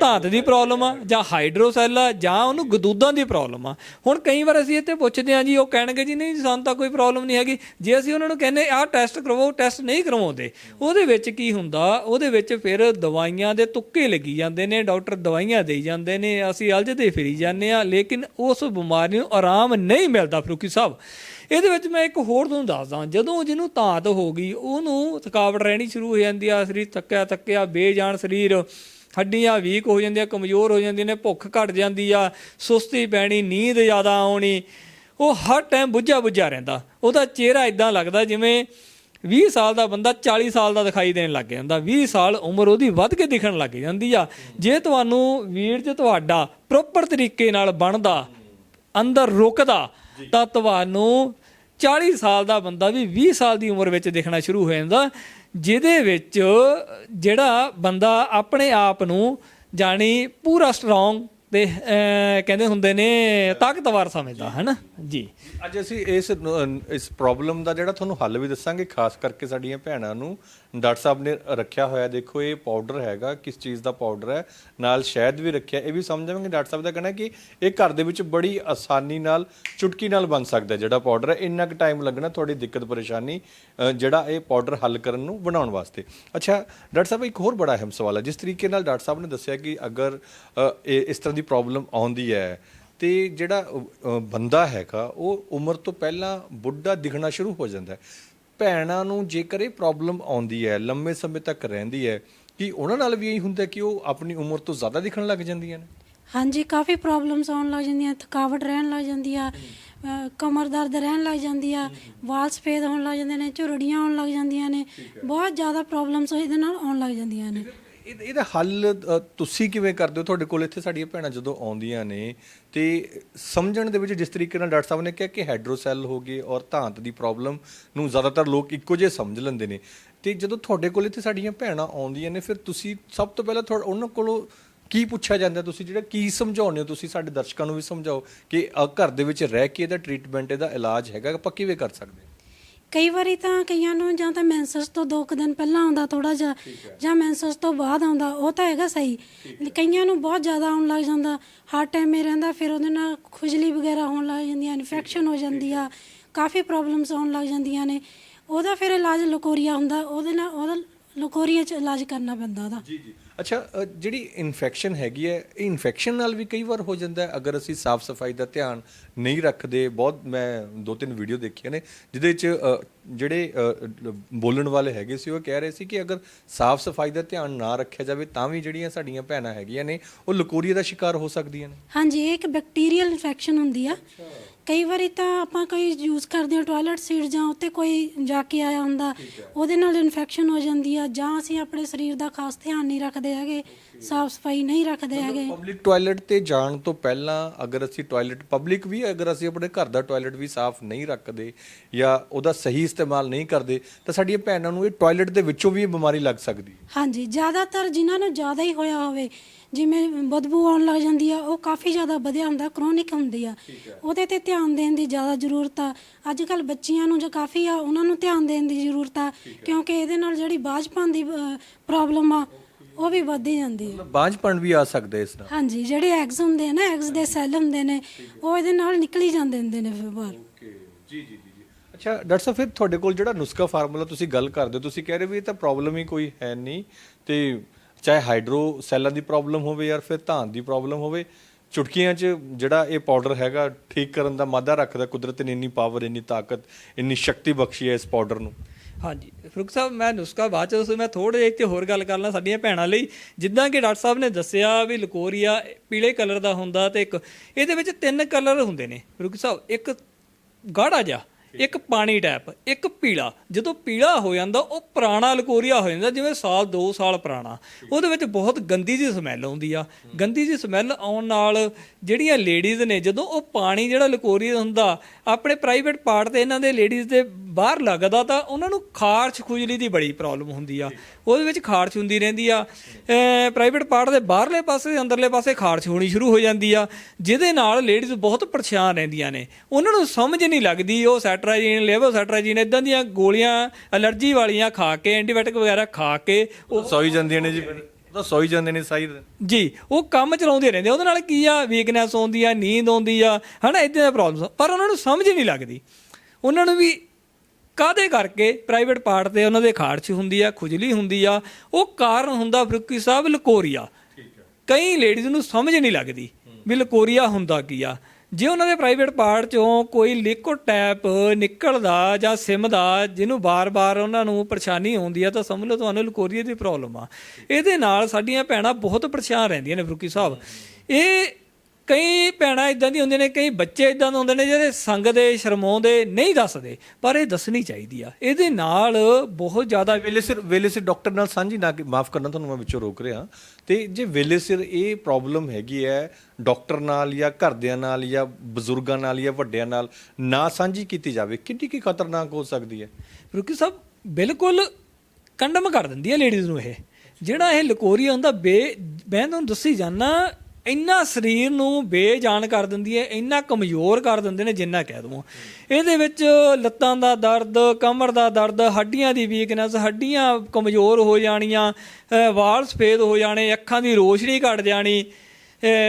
ਧਾਤ ਦੀ ਪ੍ਰੋਬਲਮ ਆ ਜਾਂ ਹਾਈਡਰੋਸੈਲ ਆ ਜਾਂ ਉਹਨੂੰ ਗਦੂਦਾਂ ਦੀ ਪ੍ਰੋਬਲਮ ਆ। ਹੁਣ ਕਈ ਵਾਰ ਅਸੀਂ ਇੱਥੇ ਪੁੱਛਦੇ ਆ ਜੀ, ਉਹ ਕਹਿਣਗੇ ਜੀ, ਨਹੀਂ, ਸਾਨੂੰ ਤਾਂ ਕੋਈ ਪ੍ਰੋਬਲਮ ਨਹੀਂ ਹੈਗੀ। ਜੇ ਅਸੀਂ ਉਹਨਾਂ ਨੂੰ ਕਹਿੰਦੇ, ਆਹ ਟੈਸਟ ਕਰਵਾਓ ਟੈਸਟ ਨਹੀਂ ਕਰਵਾਉਂਦੇ। ਉਹਦੇ ਵਿੱਚ ਕੀ ਹੁੰਦਾ? ਉਹਦੇ ਵਿੱਚ ਫਿਰ ਦਵਾਈਆਂ ਦੇ ਤੁੱਕੇ ਲੱਗੀ ਜਾਂਦੇ ਨੇ, ਡਾਕਟਰ ਦਵਾਈਆਂ ਦੇਈ ਜਾਂਦੇ ਨੇ, ਅਸੀਂ ਅਲਝਦੇ ਫਿਰੀ ਜਾਂਦੇ ਆ ਲੇਕਿਨ ਉਸ ਬਿਮਾਰੀ ਨੂੰ ਆਰਾਮ ਨਹੀਂ ਮਿਲਦਾ, ਫਰੂਕੀ ਸਾਹਿਬ। ਇਹਦੇ ਵਿੱਚ ਮੈਂ ਇੱਕ ਹੋਰ ਤੁਹਾਨੂੰ ਦੱਸਦਾ ਜਦੋਂ ਜਿਹਨੂੰ ਧਾਤ ਹੋ ਗਈ, ਉਹਨੂੰ ਥਕਾਵਟ ਰਹਿਣੀ ਸ਼ੁਰੂ ਹੋ ਜਾਂਦੀ ਆ, ਸਰੀਰ ਥੱਕਿਆ ਥੱਕਿਆ ਬੇਜਾਨ ਸਰੀਰ। ਹੱਡੀਆਂ ਵੀਕ ਹੋ ਜਾਂਦੀਆਂ ਕਮਜ਼ੋਰ ਹੋ ਜਾਂਦੀਆਂ ਨੇ ਭੁੱਖ ਘਟ ਜਾਂਦੀ ਆ ਸੁਸਤੀ ਪੈਣੀ ਨੀਂਦ ਜ਼ਿਆਦਾ ਆਉਣੀ ਉਹ ਹਰ ਟਾਈਮ ਬੁੱਝਾ ਬੁੱਝਾ ਰਹਿੰਦਾ। ਉਹਦਾ ਚਿਹਰਾ ਇਦਾਂ ਲੱਗਦਾ ਜਿਵੇਂ 20 ਸਾਲ ਦਾ ਬੰਦਾ 40 ਸਾਲ ਦਾ ਦਿਖਾਈ ਦੇਣ ਲੱਗ ਜਾਂਦਾ। 20 ਸਾਲ ਉਮਰ ਉਹਦੀ ਵੱਧ ਕੇ ਦਿਖਣ ਲੱਗ ਜਾਂਦੀ ਆ। ਜੇ ਤੁਹਾਨੂੰ ਵੀਰ ਚ ਤੁਹਾਡਾ ਪ੍ਰੋਪਰ ਤਰੀਕੇ ਨਾਲ ਬਣਦਾ ਅੰਦਰ ਰੁਕਦਾ ਤਾਂ ਤੁਹਾਨੂੰ 40 ਸਾਲ ਦਾ ਬੰਦਾ ਵੀ 20 ਸਾਲ ਦੀ ਉਮਰ ਵਿੱਚ ਦਿਖਣਾ ਸ਼ੁਰੂ ਹੋ ਜਾਂਦਾ। ਜਿਹਦੇ ਵਿੱਚ ਜਿਹੜਾ ਬੰਦਾ ਆਪਣੇ ਆਪ ਨੂੰ ਜਾਣੀ ਪੂਰਾ ਸਟਰੋਂਗ ਤੇ ਕਹਿੰਦੇ ਹੁੰਦੇ ਨੇ ਤਾਕਤਵਰ ਸਮਝਦਾ ਹੈ ਨਾ ਜੀ। ਅੱਜ ਅਸੀਂ ਇਸ ਇਸ ਪ੍ਰੋਬਲਮ ਦਾ ਜਿਹੜਾ ਤੁਹਾਨੂੰ ਹੱਲ ਵੀ ਦੱਸਾਂਗੇ ਖਾਸ ਕਰਕੇ ਸਾਡੀਆਂ ਭੈਣਾਂ ਨੂੰ ਡਾਕਟਰ ਸਾਹਿਬ ਨੇ ਰੱਖਿਆ ਹੋਇਆ ਦੇਖੋ ਇਹ ਪਾਊਡਰ ਹੈਗਾ ਕਿਸ ਚੀਜ਼ ਦਾ ਪਾਊਡਰ ਹੈ ਨਾਲ ਸ਼ਹਿਦ ਵੀ ਰੱਖਿਆ ਇਹ ਵੀ ਸਮਝਾਂਗੇ ਡਾਕਟਰ ਸਾਹਿਬ ਦਾ ਕਹਿਣਾ ਕਿ ਇਹ ਘਰ ਦੇ ਵਿੱਚ ਬੜੀ ਆਸਾਨੀ ਨਾਲ ਚੁਟਕੀ ਨਾਲ ਬਣ ਸਕਦਾ ਜਿਹੜਾ ਪਾਊਡਰ ਹੈ ਇੰਨਾ ਕੁ ਟਾਈਮ ਲੱਗਣਾ ਤੁਹਾਡੀ ਦਿੱਕਤ ਪਰੇਸ਼ਾਨੀ ਜਿਹੜਾ ਇਹ ਪਾਊਡਰ ਹੱਲ ਕਰਨ ਨੂੰ ਬਣਾਉਣ ਵਾਸਤੇ। ਅੱਛਾ ਡਾਕਟਰ ਸਾਹਿਬ ਇੱਕ ਹੋਰ ਬੜਾ ਅਹਿਮ ਸਵਾਲ ਹੈ ਜਿਸ ਤਰੀਕੇ ਨਾਲ ਡਾਕਟਰ ਸਾਹਿਬ ਨੇ ਦੱਸਿਆ ਕਿ ਅਗਰ ਇਸ ਤਰ੍ਹਾਂ ਦੀ ਪ੍ਰੋਬਲਮ ਆਉਂਦੀ ਹੈ। ਤੇ ਜਿਹੜਾ ਬੰਦਾ ਹੈਗਾ ਉਹ ਉਮਰ ਤੋਂ ਪਹਿਲਾਂ ਬੁੱਢਾ ਦਿਖਣਾ ਸ਼ੁਰੂ ਹੋ ਜਾਂਦਾ ਹੈ। ਭੈਣਾਂ ਨੂੰ ਜੇਕਰ ਇਹ ਪ੍ਰੋਬਲਮ ਆਉਂਦੀ ਹੈ ਲੰਮੇ ਸਮੇਂ ਤੱਕ ਰਹਿੰਦੀ ਹੈ ਕਿ ਉਹਨਾਂ ਨਾਲ ਵੀ ਇਹੀ ਹੁੰਦਾ ਕਿ ਉਹ ਆਪਣੀ ਉਮਰ ਤੋਂ ਜ਼ਿਆਦਾ ਦਿਖਣ ਲੱਗ ਜਾਂਦੀਆਂ ਨੇ? ਹਾਂਜੀ ਕਾਫੀ ਪ੍ਰੋਬਲਮਸ ਆਉਣ ਲੱਗ ਜਾਂਦੀਆਂ ਥਕਾਵਟ ਰਹਿਣ ਲੱਗ ਜਾਂਦੀ ਆ ਕਮਰ ਦਰਦ ਰਹਿਣ ਲੱਗ ਜਾਂਦੀ ਆ ਵਾਲ ਸਫੇਦ ਹੋਣ ਲੱਗ ਜਾਂਦੇ ਨੇ ਝੁਰੜੀਆਂ ਆਉਣ ਲੱਗ ਜਾਂਦੀਆਂ ਨੇ ਬਹੁਤ ਜ਼ਿਆਦਾ ਪ੍ਰੋਬਲਮਸ ਇਹਦੇ ਨਾਲ ਆਉਣ ਲੱਗ ਜਾਂਦੀਆਂ ਨੇ। ਇਹ- ਇਹਦਾ ਹੱਲ ਅ, ਤੁਸੀਂ ਕਿਵੇਂ ਕਰਦੇ ਹੋ? ਤੁਹਾਡੇ ਕੋਲ ਇੱਥੇ ਸਾਡੀਆਂ ਭੈਣਾਂ ਜਦੋਂ ਆਉਂਦੀਆਂ ਨੇ ਤੇ ਸਮਝਣ ਦੇ ਵਿੱਚ ਜਿਸ ਤਰੀਕੇ ਨਾਲ ਡਾਕਟਰ ਸਾਹਿਬ ਨੇ ਕਿਹਾ ਕਿ ਹਾਈਡਰੋਸੈਲ ਹੋ ਗਏ ਔਰ ਧਾਂਤ ਦੀ ਪ੍ਰੋਬਲਮ ਨੂੰ ਜ਼ਿਆਦਾਤਰ ਲੋਕ ਇੱਕੋ ਜਿਹੇ ਸਮਝ ਲੈਂਦੇ ਨੇ। ਤੇ ਜਦੋਂ ਤੁਹਾਡੇ ਕੋਲ ਇੱਥੇ ਸਾਡੀਆਂ ਭੈਣਾਂ ਆਉਂਦੀਆਂ ਨੇ ਫਿਰ ਤੁਸੀਂ ਸਭ ਤੋਂ ਪਹਿਲਾਂ ਤੁਹਾਡਾ ਉਹਨਾਂ ਕੋਲੋਂ ਕੀ ਪੁੱਛਿਆ ਜਾਂਦਾ ਤੁਸੀਂ? ਜਿਹੜਾ ਕੀ ਸਮਝਾਉਂਦੇ ਹੋ ਤੁਸੀਂ? ਸਾਡੇ ਦਰਸ਼ਕਾਂ ਨੂੰ ਵੀ ਸਮਝਾਓ ਕਿ ਅ, ਘਰ ਦੇ ਵਿੱਚ ਰਹਿ ਕੇ ਇਹਦਾ ਟ੍ਰੀਟਮੈਂਟ ਇਹਦਾ ਇਲਾਜ ਹੈਗਾ ਆਪਾਂ ਕਿਵੇਂ ਕਰ ਸਕਦੇ ਹਾਂ? ਕਈ ਵਾਰੀ ਤਾਂ ਕਈਆਂ ਨੂੰ ਜਾਂ ਤਾਂ ਮੈਂਸਸ ਤੋਂ ਦੋ ਕੁ ਦਿਨ ਪਹਿਲਾਂ ਆਉਂਦਾ ਥੋੜਾ ਜਿਹਾ ਜਾਂ ਮੈਂਸਸ ਤੋਂ ਬਾਅਦ ਆਉਂਦਾ ਉਹ ਤਾਂ ਹੈਗਾ ਸਹੀ। ਕਈਆਂ ਨੂੰ ਬਹੁਤ ਜ਼ਿਆਦਾ ਆਉਣ ਲੱਗ ਜਾਂਦਾ ਹਰ ਟਾਈਮ ਇਹ ਰਹਿੰਦਾ ਫਿਰ ਉਹਦੇ ਨਾਲ ਖੁਜਲੀ ਵਗੈਰਾ ਹੋਣ ਲੱਗ ਜਾਂਦੀ ਆ ਇਨਫੈਕਸ਼ਨ ਹੋ ਜਾਂਦੀ ਆ ਕਾਫੀ ਪ੍ਰੋਬਲਮਸ ਆਉਣ ਲੱਗ ਜਾਂਦੀਆਂ ਨੇ। ਉਹਦਾ ਫਿਰ ਇਲਾਜ ਲਕੋਰੀਆ ਹੁੰਦਾ ਉਹਦੇ ਨਾਲ ਉਹਦਾ ਲਕੋਰੀਆ ਚ ਇਲਾਜ ਕਰਨਾ ਪੈਂਦਾ ਉਹਦਾ। ਜੀ ਜੀ। ਅੱਛਾ ਅ, ਜਿਹੜੀ ਇਨਫੈਕਸ਼ਨ ਹੈਗੀ ਹੈ ਇਹ ਇਨਫੈਕਸ਼ਨ ਨਾਲ ਵੀ ਕਈ ਵਾਰ ਹੋ ਜਾਂਦਾ ਹੈ? ਅਗਰ ਅਸੀਂ ਸਾਫ਼ ਸਫ਼ਾਈ ਦਾ ਧਿਆਨ ਨਹੀਂ ਰੱਖਦੇ ਬਹੁਤ ਮੈਂ ਦੋ ਤਿੰਨ ਵੀਡੀਓ ਦੇਖੀਆਂ ਨੇ ਜਿਹਦੇ ਵਿੱਚ ਅ, ਜਿਹੜੇ ਅ, ਲ- ਬੋਲਣ ਵਾਲੇ ਹੈਗੇ ਸੀ ਉਹ ਕਹਿ ਰਹੇ ਸੀ ਕਿ ਅਗਰ ਸਾਫ਼ ਸਫ਼ਾਈ ਦਾ ਧਿਆਨ ਨਾ ਰੱਖਿਆ ਜਾਵੇ ਤਾਂ ਵੀ ਜਿਹੜੀਆਂ ਸਾਡੀਆਂ ਭੈਣਾਂ ਹੈਗੀਆਂ ਨੇ ਉਹ ਲਕੋਰੀਆ ਦਾ ਸ਼ਿਕਾਰ ਹੋ ਸਕਦੀਆਂ ਨੇ। ਹਾਂਜੀ ਇਹ ਇੱਕ ਬੈਕਟੀਰੀਅਲ ਇਨਫੈਕਸ਼ਨ ਹੁੰਦੀ ਆ। ਕਈ ਵਾਰੀ ਤਾਂ ਆਪਾਂ ਕੋਈ ਯੂਜ਼ ਕਰਦੇ ਹਾਂ ਟਾਇਲਟ ਸੀਟ ਜਾਂ ਉੱਤੇ ਕੋਈ ਜਾ ਕੇ ਆਇਆ ਹੁੰਦਾ ਉਹਦੇ ਨਾਲ ਇਨਫੈਕਸ਼ਨ ਹੋ ਜਾਂਦੀ ਆ ਜਾਂ ਅਸੀਂ ਆਪਣੇ ਸਰੀਰ ਦਾ ਖਾਸ ਧਿਆਨ ਨਹੀਂ ਰੱਖਦੇ ਹੈਗੇ ਸਾਫ਼ ਸਫ਼ਾਈ ਨਹੀਂ ਰੱਖਦੇ ਹੈਗੇ। ਪਬਲਿਕ ਟਾਇਲਟ ਤੇ ਜਾਣ ਤੋਂ ਪਹਿਲਾਂ ਅਗਰ ਅਸੀਂ ਟਾਇਲਟ ਪਬਲਿਕ ਵੀ ਅਗਰ ਅਸੀਂ ਆਪਣੇ ਘਰ ਦਾ ਟਾਇਲਟ ਵੀ ਸਾਫ਼ ਨਹੀਂ ਰੱਖਦੇ ਜਾਂ ਉਹਦਾ ਸਹੀ ਇਸਤੇਮਾਲ ਨਹੀਂ ਕਰਦੇ ਤਾਂ ਸਾਡੀਆਂ ਭੈਣਾਂ ਨੂੰ ਇਹ ਟਾਇਲਟ ਦੇ ਵਿੱਚੋਂ ਵੀ ਇਹ ਬਿਮਾਰੀ ਲੱਗ ਸਕਦੀ ਹੈ। ਹਾਂਜੀ ਜ਼ਿਆਦਾਤਰ ਜਿਨ੍ਹਾਂ ਨੂੰ ਜ਼ਿਆਦਾ ਹੀ ਹੋਇਆ ਹੋਵੇ ਜਿਵੇਂ ਬਦਬੂ ਆਉਣ ਲੱਗ ਜਾਂਦੀ ਆ ਉਹ ਕਾਫੀ ਜ਼ਿਆਦਾ ਵਧਿਆ ਹੁੰਦਾ ਕਰੋਨਿਕ ਹੁੰਦੀ ਆ। ਉਹਦੇ ਤੇ ਧਿਆਨ ਦੇਣ ਦੀ ਜ਼ਿਆਦਾ ਜ਼ਰੂਰਤ ਆ। ਅੱਜ ਕੱਲ ਬੱਚੀਆਂ ਨੂੰ ਜੋ ਕਾਫੀ ਆ ਉਹਨਾਂ ਨੂੰ ਧਿਆਨ ਦੇਣ ਦੀ ਜ਼ਰੂਰਤ ਆ ਕਿਉਂਕਿ ਇਹਦੇ ਨਾਲ ਜਿਹੜੀ ਬਾਝਪਨ ਦੀ ਪ੍ਰੋਬਲਮ ਆ ਉਹ ਵੀ ਵੱਧਦੀ ਜਾਂਦੀ ਹੈ ਮਤਲਬ ਬਾਂਝਪਣ ਵੀ ਆ ਸਕਦਾ ਇਸ ਨਾਲ। ਹਾਂਜੀ ਜਿਹੜੇ ਐਗਸ ਹੁੰਦੇ ਆ ਨਾ ਐਗਸ ਦੇ ਸੈੱਲ ਹੁੰਦੇ ਨੇ ਉਹ ਇਹਦੇ ਨਾਲ ਨਿਕਲੀ ਜਾਂਦੇ ਹੁੰਦੇ ਨੇ ਫਿਰ ਬਾਹਰ। ਓਕੇ ਜੀ ਜੀ ਜੀ ਅੱਛਾ ਡਾਕਟਰ ਸਾਹਿਬ ਫਿਰ ਤੁਹਾਡੇ ਕੋਲ ਜਿਹੜਾ ਨੁਸਖਾ ਫਾਰਮੂਲਾ ਤੁਸੀਂ ਗੱਲ ਕਰਦੇ ਤੁਸੀਂ ਕਹਿ ਰਹੇ ਵੀ ਇਹ ਤਾਂ ਪ੍ਰੋਬਲਮ ਹੀ ਕੋਈ ਹੈ ਨਹੀਂ ਤੇ ਚਾਹੇ ਹਾਈਡਰੋ ਸੈੱਲਾਂ ਦੀ ਪ੍ਰੋਬਲਮ ਹੋਵੇ ਜਾਂ ਫਿਰ ਧਾਨ ਦੀ ਪ੍ਰੋਬਲਮ ਹੋਵੇ, ਚੁਟਕੀਆਂ 'ਚ ਜਿਹੜਾ ਇਹ ਪਾਊਡਰ ਹੈਗਾ, ਠੀਕ ਕਰਨ ਦਾ ਮਾਦਾ ਰੱਖਦਾ, ਕੁਦਰਤ ਨੇ ਇੰਨੀ ਪਾਵਰ ਇੰਨੀ ਤਾਕਤ, ਇੰਨੀ ਸ਼ਕਤੀ ਬਖਸ਼ੀ ਹੈ ਇਸ ਪਾਊਡਰ ਨੂੰ। ਹਾਂਜੀ। ਫਰੂਕ ਸਾਹਿਬ, ਮੈਂ ਨੁਸਖਾ ਬਾਅਦ ਚ ਦੱਸੂ ਮੈਂ ਥੋੜੇ ਜਿਹੇ ਤੇ ਹੋਰ ਗੱਲ ਕਰ ਲਾਂ ਸਾਡੀਆਂ ਭੈਣਾਂ ਲਈ। ਜਿੱਦਾਂ ਕਿ ਡਾਕਟਰ ਸਾਹਿਬ ਨੇ ਦੱਸਿਆ ਵੀ ਲਕੋਰੀਆ ਪੀਲੇ ਕਲਰ ਦਾ ਹੁੰਦਾ ਤੇ ਇੱਕ, ਇਹਦੇ ਵਿੱਚ ਤਿੰਨ ਕਲਰ ਹੁੰਦੇ ਨੇ। ਫਰੂਕ ਸਾਹਿਬ, ਇੱਕ ਗਾੜਾ ਜਿਹਾ ਇੱਕ ਪਾਣੀ ਟੈਪ, ਇੱਕ ਪੀਲਾ। ਜਦੋਂ ਪੀਲਾ ਹੋ ਜਾਂਦਾ, ਉਹ ਪੁਰਾਣਾ ਲਕੋਰੀਆ ਹੋ ਜਾਂਦਾ, ਜਿਵੇਂ ਸਾਲ 2 ਸਾਲ ਪੁਰਾਣਾ। ਉਹਦੇ ਵਿੱਚ ਬਹੁਤ ਗੰਦੀ ਜਿਹੀ ਸਮੈਲ ਆਉਂਦੀ ਆ। ਗੰਦੀ ਜਿਹੀ ਸਮੈਲ ਆਉਣ ਨਾਲ ਜਿਹੜੀਆਂ ਲੇਡੀਜ਼ ਨੇ, ਜਦੋਂ ਉਹ ਪਾਣੀ ਜਿਹੜਾ ਲਕੋਰੀਆ ਹੁੰਦਾ, ਆਪਣੇ ਪ੍ਰਾਈਵੇਟ ਪਾਰਟ ਤੇ ਇਹਨਾਂ ਦੇ ਲੇਡੀਜ਼ ਦੇ ਬਾਹਰ ਲੱਗਦਾ, ਤਾਂ ਉਹਨਾਂ ਨੂੰ ਖਾਰਸ਼ ਖੁਜਲੀ ਦੀ ਬੜੀ ਪ੍ਰੋਬਲਮ ਹੁੰਦੀ ਆ। ਉਹਦੇ ਵਿੱਚ ਖਾਰਸ਼ ਹੁੰਦੀ ਰਹਿੰਦੀ ਆ। ਪ੍ਰਾਈਵੇਟ ਪਾਰਟ ਦੇ ਬਾਹਰਲੇ ਪਾਸੇ, ਅੰਦਰਲੇ ਪਾਸੇ ਖਾਰਸ਼ ਹੋਣੀ ਸ਼ੁਰੂ ਹੋ ਜਾਂਦੀ ਆ, ਜਿਹਦੇ ਨਾਲ ਲੇਡੀਜ਼ ਬਹੁਤ ਪਰੇਸ਼ਾਨ ਰਹਿੰਦੀਆਂ ਨੇ। ਉਹਨਾਂ ਨੂੰ ਸਮਝ ਨਹੀਂ ਲੱਗਦੀ, ਉਹ ਸੈਟਰਾਜੀਨ ਲੈਵੋਸੈਟਰਾਜੀਨ ਇਦਾਂ ਦੀਆਂ ਗੋਲੀਆਂ ਅਲਰਜੀ ਵਾਲੀਆਂ ਖਾ ਕੇ ਐਂਟੀਬਾਇਓਟਿਕ ਵਗੈਰਾ ਖਾ ਕੇ ਉਹ ਸੌਈ ਜਾਂਦੀਆਂ ਨੇ ਜੀ ਉਹ ਤਾਂ ਸੌਈ ਜਾਂਦੇ ਨੇ ਸਾਈ ਜੀ ਉਹ ਕੰਮ ਚਲਾਉਂਦੇ ਰਹਿੰਦੇ। ਉਹਦੇ ਨਾਲ ਕੀ ਆ? ਵੀਕਨੈਸ ਆਉਂਦੀ ਆ ਨੀਂਦ ਆਉਂਦੀ ਆ ਹਨਾ ਇਦਾਂ ਦੀਆਂ ਪ੍ਰੋਬਲਮਸ ਪਰ ਉਹਨਾਂ ਨੂੰ ਸਮਝ ਨਹੀਂ ਲੱਗਦੀ। ਉਹਨਾਂ ਨੂੰ ਵੀ ਕਾਦੇ ਕਰਕੇ? ਪ੍ਰਾਈਵੇਟ ਪਾਰਟ ਤੇ ਉਹਨਾਂ ਦੇ ਖਾਰਸ਼ ਹੁੰਦੀ ਆ ਖੁਜਲੀ ਹੁੰਦੀ ਆ। ਉਹ ਕਾਰਨ ਹੁੰਦਾ ਫਰੂਕੀ ਸਾਹਿਬ ਲਕੋਰੀਆ। ਕਈ ਲੇਡੀਜ਼ ਨੂੰ ਸਮਝ ਨਹੀਂ ਲੱਗਦੀ ਵੀ ਲਕੋਰੀਆ ਹੁੰਦਾ ਕੀ ਆ। ਜੇ ਉਹਨਾਂ ਦੇ ਪ੍ਰਾਈਵੇਟ ਪਾਰਟ ਚੋਂ ਕੋਈ ਲਿਕੁਇਡ ਟੈਪ ਨਿਕਲਦਾ ਜਾਂ ਸਿਮ ਦਾ ਜਿਹਨੂੰ ਬਾਰ-ਬਾਰ ਉਹਨਾਂ ਨੂੰ ਪਰੇਸ਼ਾਨੀ ਆਉਂਦੀ ਆ, ਤਾਂ ਸਮਝ ਲਓ ਤੁਹਾਨੂੰ ਲਕੋਰੀਆ ਦੀ ਪ੍ਰੋਬਲਮ ਆ। ਇਹਦੇ ਨਾਲ ਸਾਡੀਆਂ ਭੈਣਾਂ ਬਹੁਤ ਪਰੇਸ਼ਾਨ ਰਹਿੰਦੀਆਂ ਨੇ, ਫਰੂਕੀ ਸਾਹਿਬ। ਇਹ ਕਈ ਭੈਣਾਂ ਇਦਾਂ ਦੀ ਹੁੰਦੀਆਂ ਨੇ ਕਈ ਬੱਚੇ ਇਦਾਂ ਦੇ ਹੁੰਦੇ ਨੇ ਜਿਹੜੇ ਸੰਗਦੇ ਸ਼ਰਮਾਉਂਦੇ ਨਹੀਂ ਦੱਸਦੇ ਪਰ ਇਹ ਦੱਸਣੀ ਚਾਹੀਦੀ ਆ। ਇਹਦੇ ਨਾਲ ਬਹੁਤ ਜ਼ਿਆਦਾ ਵੇਲੇ ਸਿਰ ਵੇਲੇ ਸਿਰ ਡਾਕਟਰ ਨਾਲ ਸਾਂਝੀ ਨਾ ਮਾਫ ਕਰਨਾ ਤੁਹਾਨੂੰ ਮੈਂ ਵਿੱਚੋਂ ਰੋਕ ਰਿਹਾ। ਤੇ ਜੇ ਵੇਲੇ ਸਿਰ ਇਹ ਪ੍ਰੋਬਲਮ ਹੈਗੀ ਹੈ ਡਾਕਟਰ ਨਾਲ ਜਾਂ ਘਰਦਿਆਂ ਨਾਲ ਜਾਂ ਬਜ਼ੁਰਗਾਂ ਨਾਲ ਜਾਂ ਵੱਡਿਆਂ ਨਾਲ ਨਾ ਸਾਂਝੀ ਕੀਤੀ ਜਾਵੇ ਕਿੰਨੀ ਕੀ ਖਤਰਨਾਕ ਹੋ ਸਕਦੀ ਹੈ? ਰੁਕੀ ਸਾਹਿਬ ਬਿਲਕੁਲ ਕੰਡਮ ਕਰ ਦਿੰਦੀ ਹੈ ਲੇਡੀਜ਼ ਨੂੰ ਇਹ। ਜਿਹੜਾ ਇਹ ਲਕੋਰੀਆ ਹੁੰਦਾ ਬੇ ਮੈਂ ਤੁਹਾਨੂੰ ਦੱਸੀ ਜਾਨਾ ਇੰਨਾ ਸਰੀਰ ਨੂੰ ਬੇਜਾਨ ਕਰ ਦਿੰਦੀ ਹੈ, ਇੰਨਾ ਕਮਜ਼ੋਰ ਕਰ ਦਿੰਦੇ ਨੇ ਜਿੰਨਾ ਕਹਿ ਦਵਾਂ। ਇਹਦੇ ਵਿੱਚ ਲੱਤਾਂ ਦਾ ਦਰਦ, ਕਮਰ ਦਾ ਦਰਦ, ਹੱਡੀਆਂ ਦੀ ਵੀਕਨੈਸ ਹੱਡੀਆਂ ਕਮਜ਼ੋਰ ਹੋ ਜਾਣੀਆਂ ਵਾਲ ਸਫੇਦ ਹੋ ਜਾਣੇ, ਅੱਖਾਂ ਦੀ ਰੋਸ਼ਨੀ ਘਟ ਜਾਣੀ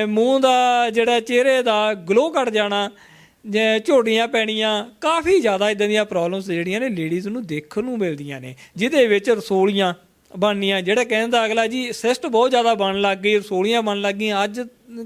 ਮੂੰਹ ਦਾ ਜਿਹੜਾ ਚਿਹਰੇ ਦਾ ਗਲੋ ਘਟ ਜਾਣਾ, ਜੇ ਝੋਟੀਆਂ ਪੈਣੀਆਂ, ਕਾਫੀ ਜ਼ਿਆਦਾ ਇਦਾਂ ਦੀਆਂ ਪ੍ਰੋਬਲਮਸ ਜਿਹੜੀਆਂ ਨੇ ਲੇਡੀਜ਼ ਨੂੰ ਦੇਖਣ ਨੂੰ ਮਿਲਦੀਆਂ ਨੇ, ਜਿਹਦੇ ਵਿੱਚ ਰਸੋਲੀਆਂ ਬਣਨੀਆਂ। ਜਿਹੜਾ ਕਹਿੰਦਾ ਅਗਲਾ ਜੀ, ਸਿਸਟ ਬਹੁਤ ਜ਼ਿਆਦਾ ਬਣਨ ਲੱਗ ਗਈ, ਰਸੋਲੀਆਂ ਬਣ ਲੱਗ ਗਈਆਂ। ਅੱਜ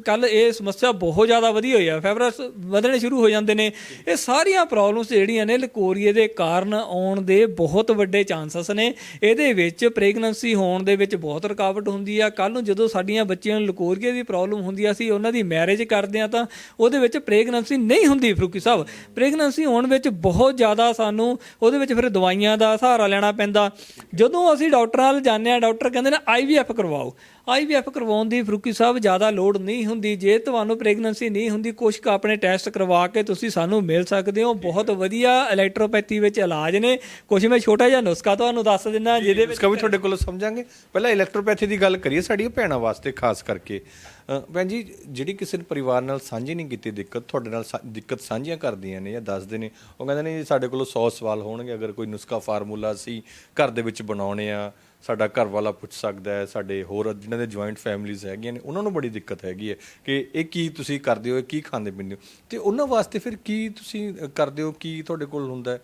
ਕੱਲ ਇਹ ਸਮੱਸਿਆ ਬਹੁਤ ਜ਼ਿਆਦਾ ਵਧੀ ਹੋਈ ਆ ਫੈਬਰਸ ਵਧਣੇ ਸ਼ੁਰੂ ਹੋ ਜਾਂਦੇ ਨੇ। ਇਹ ਸਾਰੀਆਂ ਪ੍ਰੋਬਲਮਸ ਜਿਹੜੀਆਂ ਨੇ ਲਕੋਰੀਏ ਦੇ ਕਾਰਨ ਆਉਣ ਦੇ ਬਹੁਤ ਵੱਡੇ ਚਾਂਸਸ ਨੇ। ਇਹਦੇ ਵਿੱਚ ਪ੍ਰੈਗਨੈਂਸੀ ਹੋਣ ਦੇ ਵਿੱਚ ਬਹੁਤ ਰੁਕਾਵਟ ਹੁੰਦੀ ਆ। ਕੱਲ ਨੂੰ ਜਦੋਂ ਸਾਡੀਆਂ ਬੱਚੀਆਂ ਨੂੰ ਲਕੋਰੀਏ ਦੀ ਪ੍ਰੋਬਲਮ ਹੁੰਦੀ ਆ, ਅਸੀਂ ਉਹਨਾਂ ਦੀ ਮੈਰਿਜ ਕਰਦੇ ਆ ਤਾਂ ਉਹਦੇ ਵਿੱਚ ਪ੍ਰੈਗਨੈਂਸੀ ਨਹੀਂ ਹੁੰਦੀ, ਫਰੂਕੀ ਸਾਹਿਬ। ਪ੍ਰੈਗਨੈਂਸੀ ਹੋਣ ਵਿੱਚ ਬਹੁਤ ਜ਼ਿਆਦਾ ਸਾਨੂੰ ਉਹਦੇ ਵਿੱਚ ਫਿਰ ਦਵਾਈਆਂ ਦਾ ਸਹਾਰਾ ਲੈਣਾ ਪੈਂਦਾ। ਜਦੋਂ ਅਸੀਂ ਡਾਕਟਰਾਂ ਨਾਲ ਜਾਂਦੇ ਆ ਡਾਕਟਰ ਕਹਿੰਦੇ ਨੇ ਆਈਵੀਐਫ ਕਰਵਾਓ। ਆਈਵੀਐਫ ਕਰਵਾਉਣ ਦੀ ਫਰੂਕੀ ਸਾਹਿਬ ਜ਼ਿਆਦਾ ਲੋੜ ਨਹੀਂ ਹੁੰਦੀ ਜੇ ਤੁਹਾਨੂੰ ਪ੍ਰੈਗਨੈਂਸੀ ਨਹੀਂ ਹੁੰਦੀ ਕੁਝ ਕੁ ਆਪਣੇ ਟੈਸਟ ਕਰਵਾ ਕੇ ਤੁਸੀਂ ਸਾਨੂੰ ਮਿਲ ਸਕਦੇ ਹੋ। ਬਹੁਤ ਵਧੀਆ ਇਲੈਕਟ੍ਰੋਪੈਥੀ ਵਿੱਚ ਇਲਾਜ ਨੇ। ਕੁਝ ਮੈਂ ਛੋਟਾ ਜਿਹਾ ਨੁਸਖਾ ਤੁਹਾਨੂੰ ਦੱਸ ਦਿੰਦਾ ਜਿਹਦੇ ਵਿੱਚ ਵੀ ਤੁਹਾਡੇ ਕੋਲ ਸਮਝਾਂਗੇ। ਪਹਿਲਾਂ ਇਲੈਕਟ੍ਰੋਪੈਥੀ ਦੀ ਗੱਲ ਕਰੀਏ ਸਾਡੀਆਂ ਭੈਣਾਂ ਵਾਸਤੇ ਖਾਸ ਕਰਕੇ। ਭੈਣ ਜੀ ਜਿਹੜੀ ਕਿਸੇ ਨੇ ਪਰਿਵਾਰ ਨਾਲ ਸਾਂਝੀ ਨਹੀਂ ਕੀਤੀ ਦਿੱਕਤ ਤੁਹਾਡੇ ਨਾਲ ਸਾ- ਦਿੱਕਤ ਸਾਂਝੀਆਂ ਕਰਦੀਆਂ ਨੇ ਜਾਂ ਦੱਸਦੇ ਨੇ ਉਹ ਕਹਿੰਦੇ ਨੇ ਜੀ ਸਾਡੇ ਕੋਲ 100 ਸਵਾਲ ਹੋਣਗੇ ਅਗਰ ਕੋਈ ਨੁਸਖਾ ਫਾਰਮੂਲਾ ਅਸੀਂ ਘਰ ਦੇ ਵਿੱਚ ਬਣਾਉਣੇ ਆ ਸਾਡਾ ਘਰ ਵਾਲਾ ਪੁੱਛ ਸਕਦਾ ਹੈ ਸਾਡੇ ਹੋਰ ਜਿਨ੍ਹਾਂ ਦੇ ਜੁਆਇੰਟ ਫੈਮਿਲੀਜ਼ ਹੈਗੀਆਂ ਨੇ ਉਹਨਾਂ ਨੂੰ ਬੜੀ ਦਿੱਕਤ ਹੈਗੀ ਹੈ ਕਿ ਇਹ ਕੀ ਤੁਸੀਂ ਕਰਦੇ ਹੋ ਇਹ ਕੀ ਖਾਂਦੇ ਪੀਂਦੇ ਹੋ? ਤੇ ਉਹਨਾਂ ਵਾਸਤੇ ਫਿਰ ਕੀ ਤੁਸੀਂ ਅ, ਕਰਦੇ ਹੋ ਕੀ ਤੁਹਾਡੇ ਕੋਲ ਹੁੰਦਾ ਹੈ?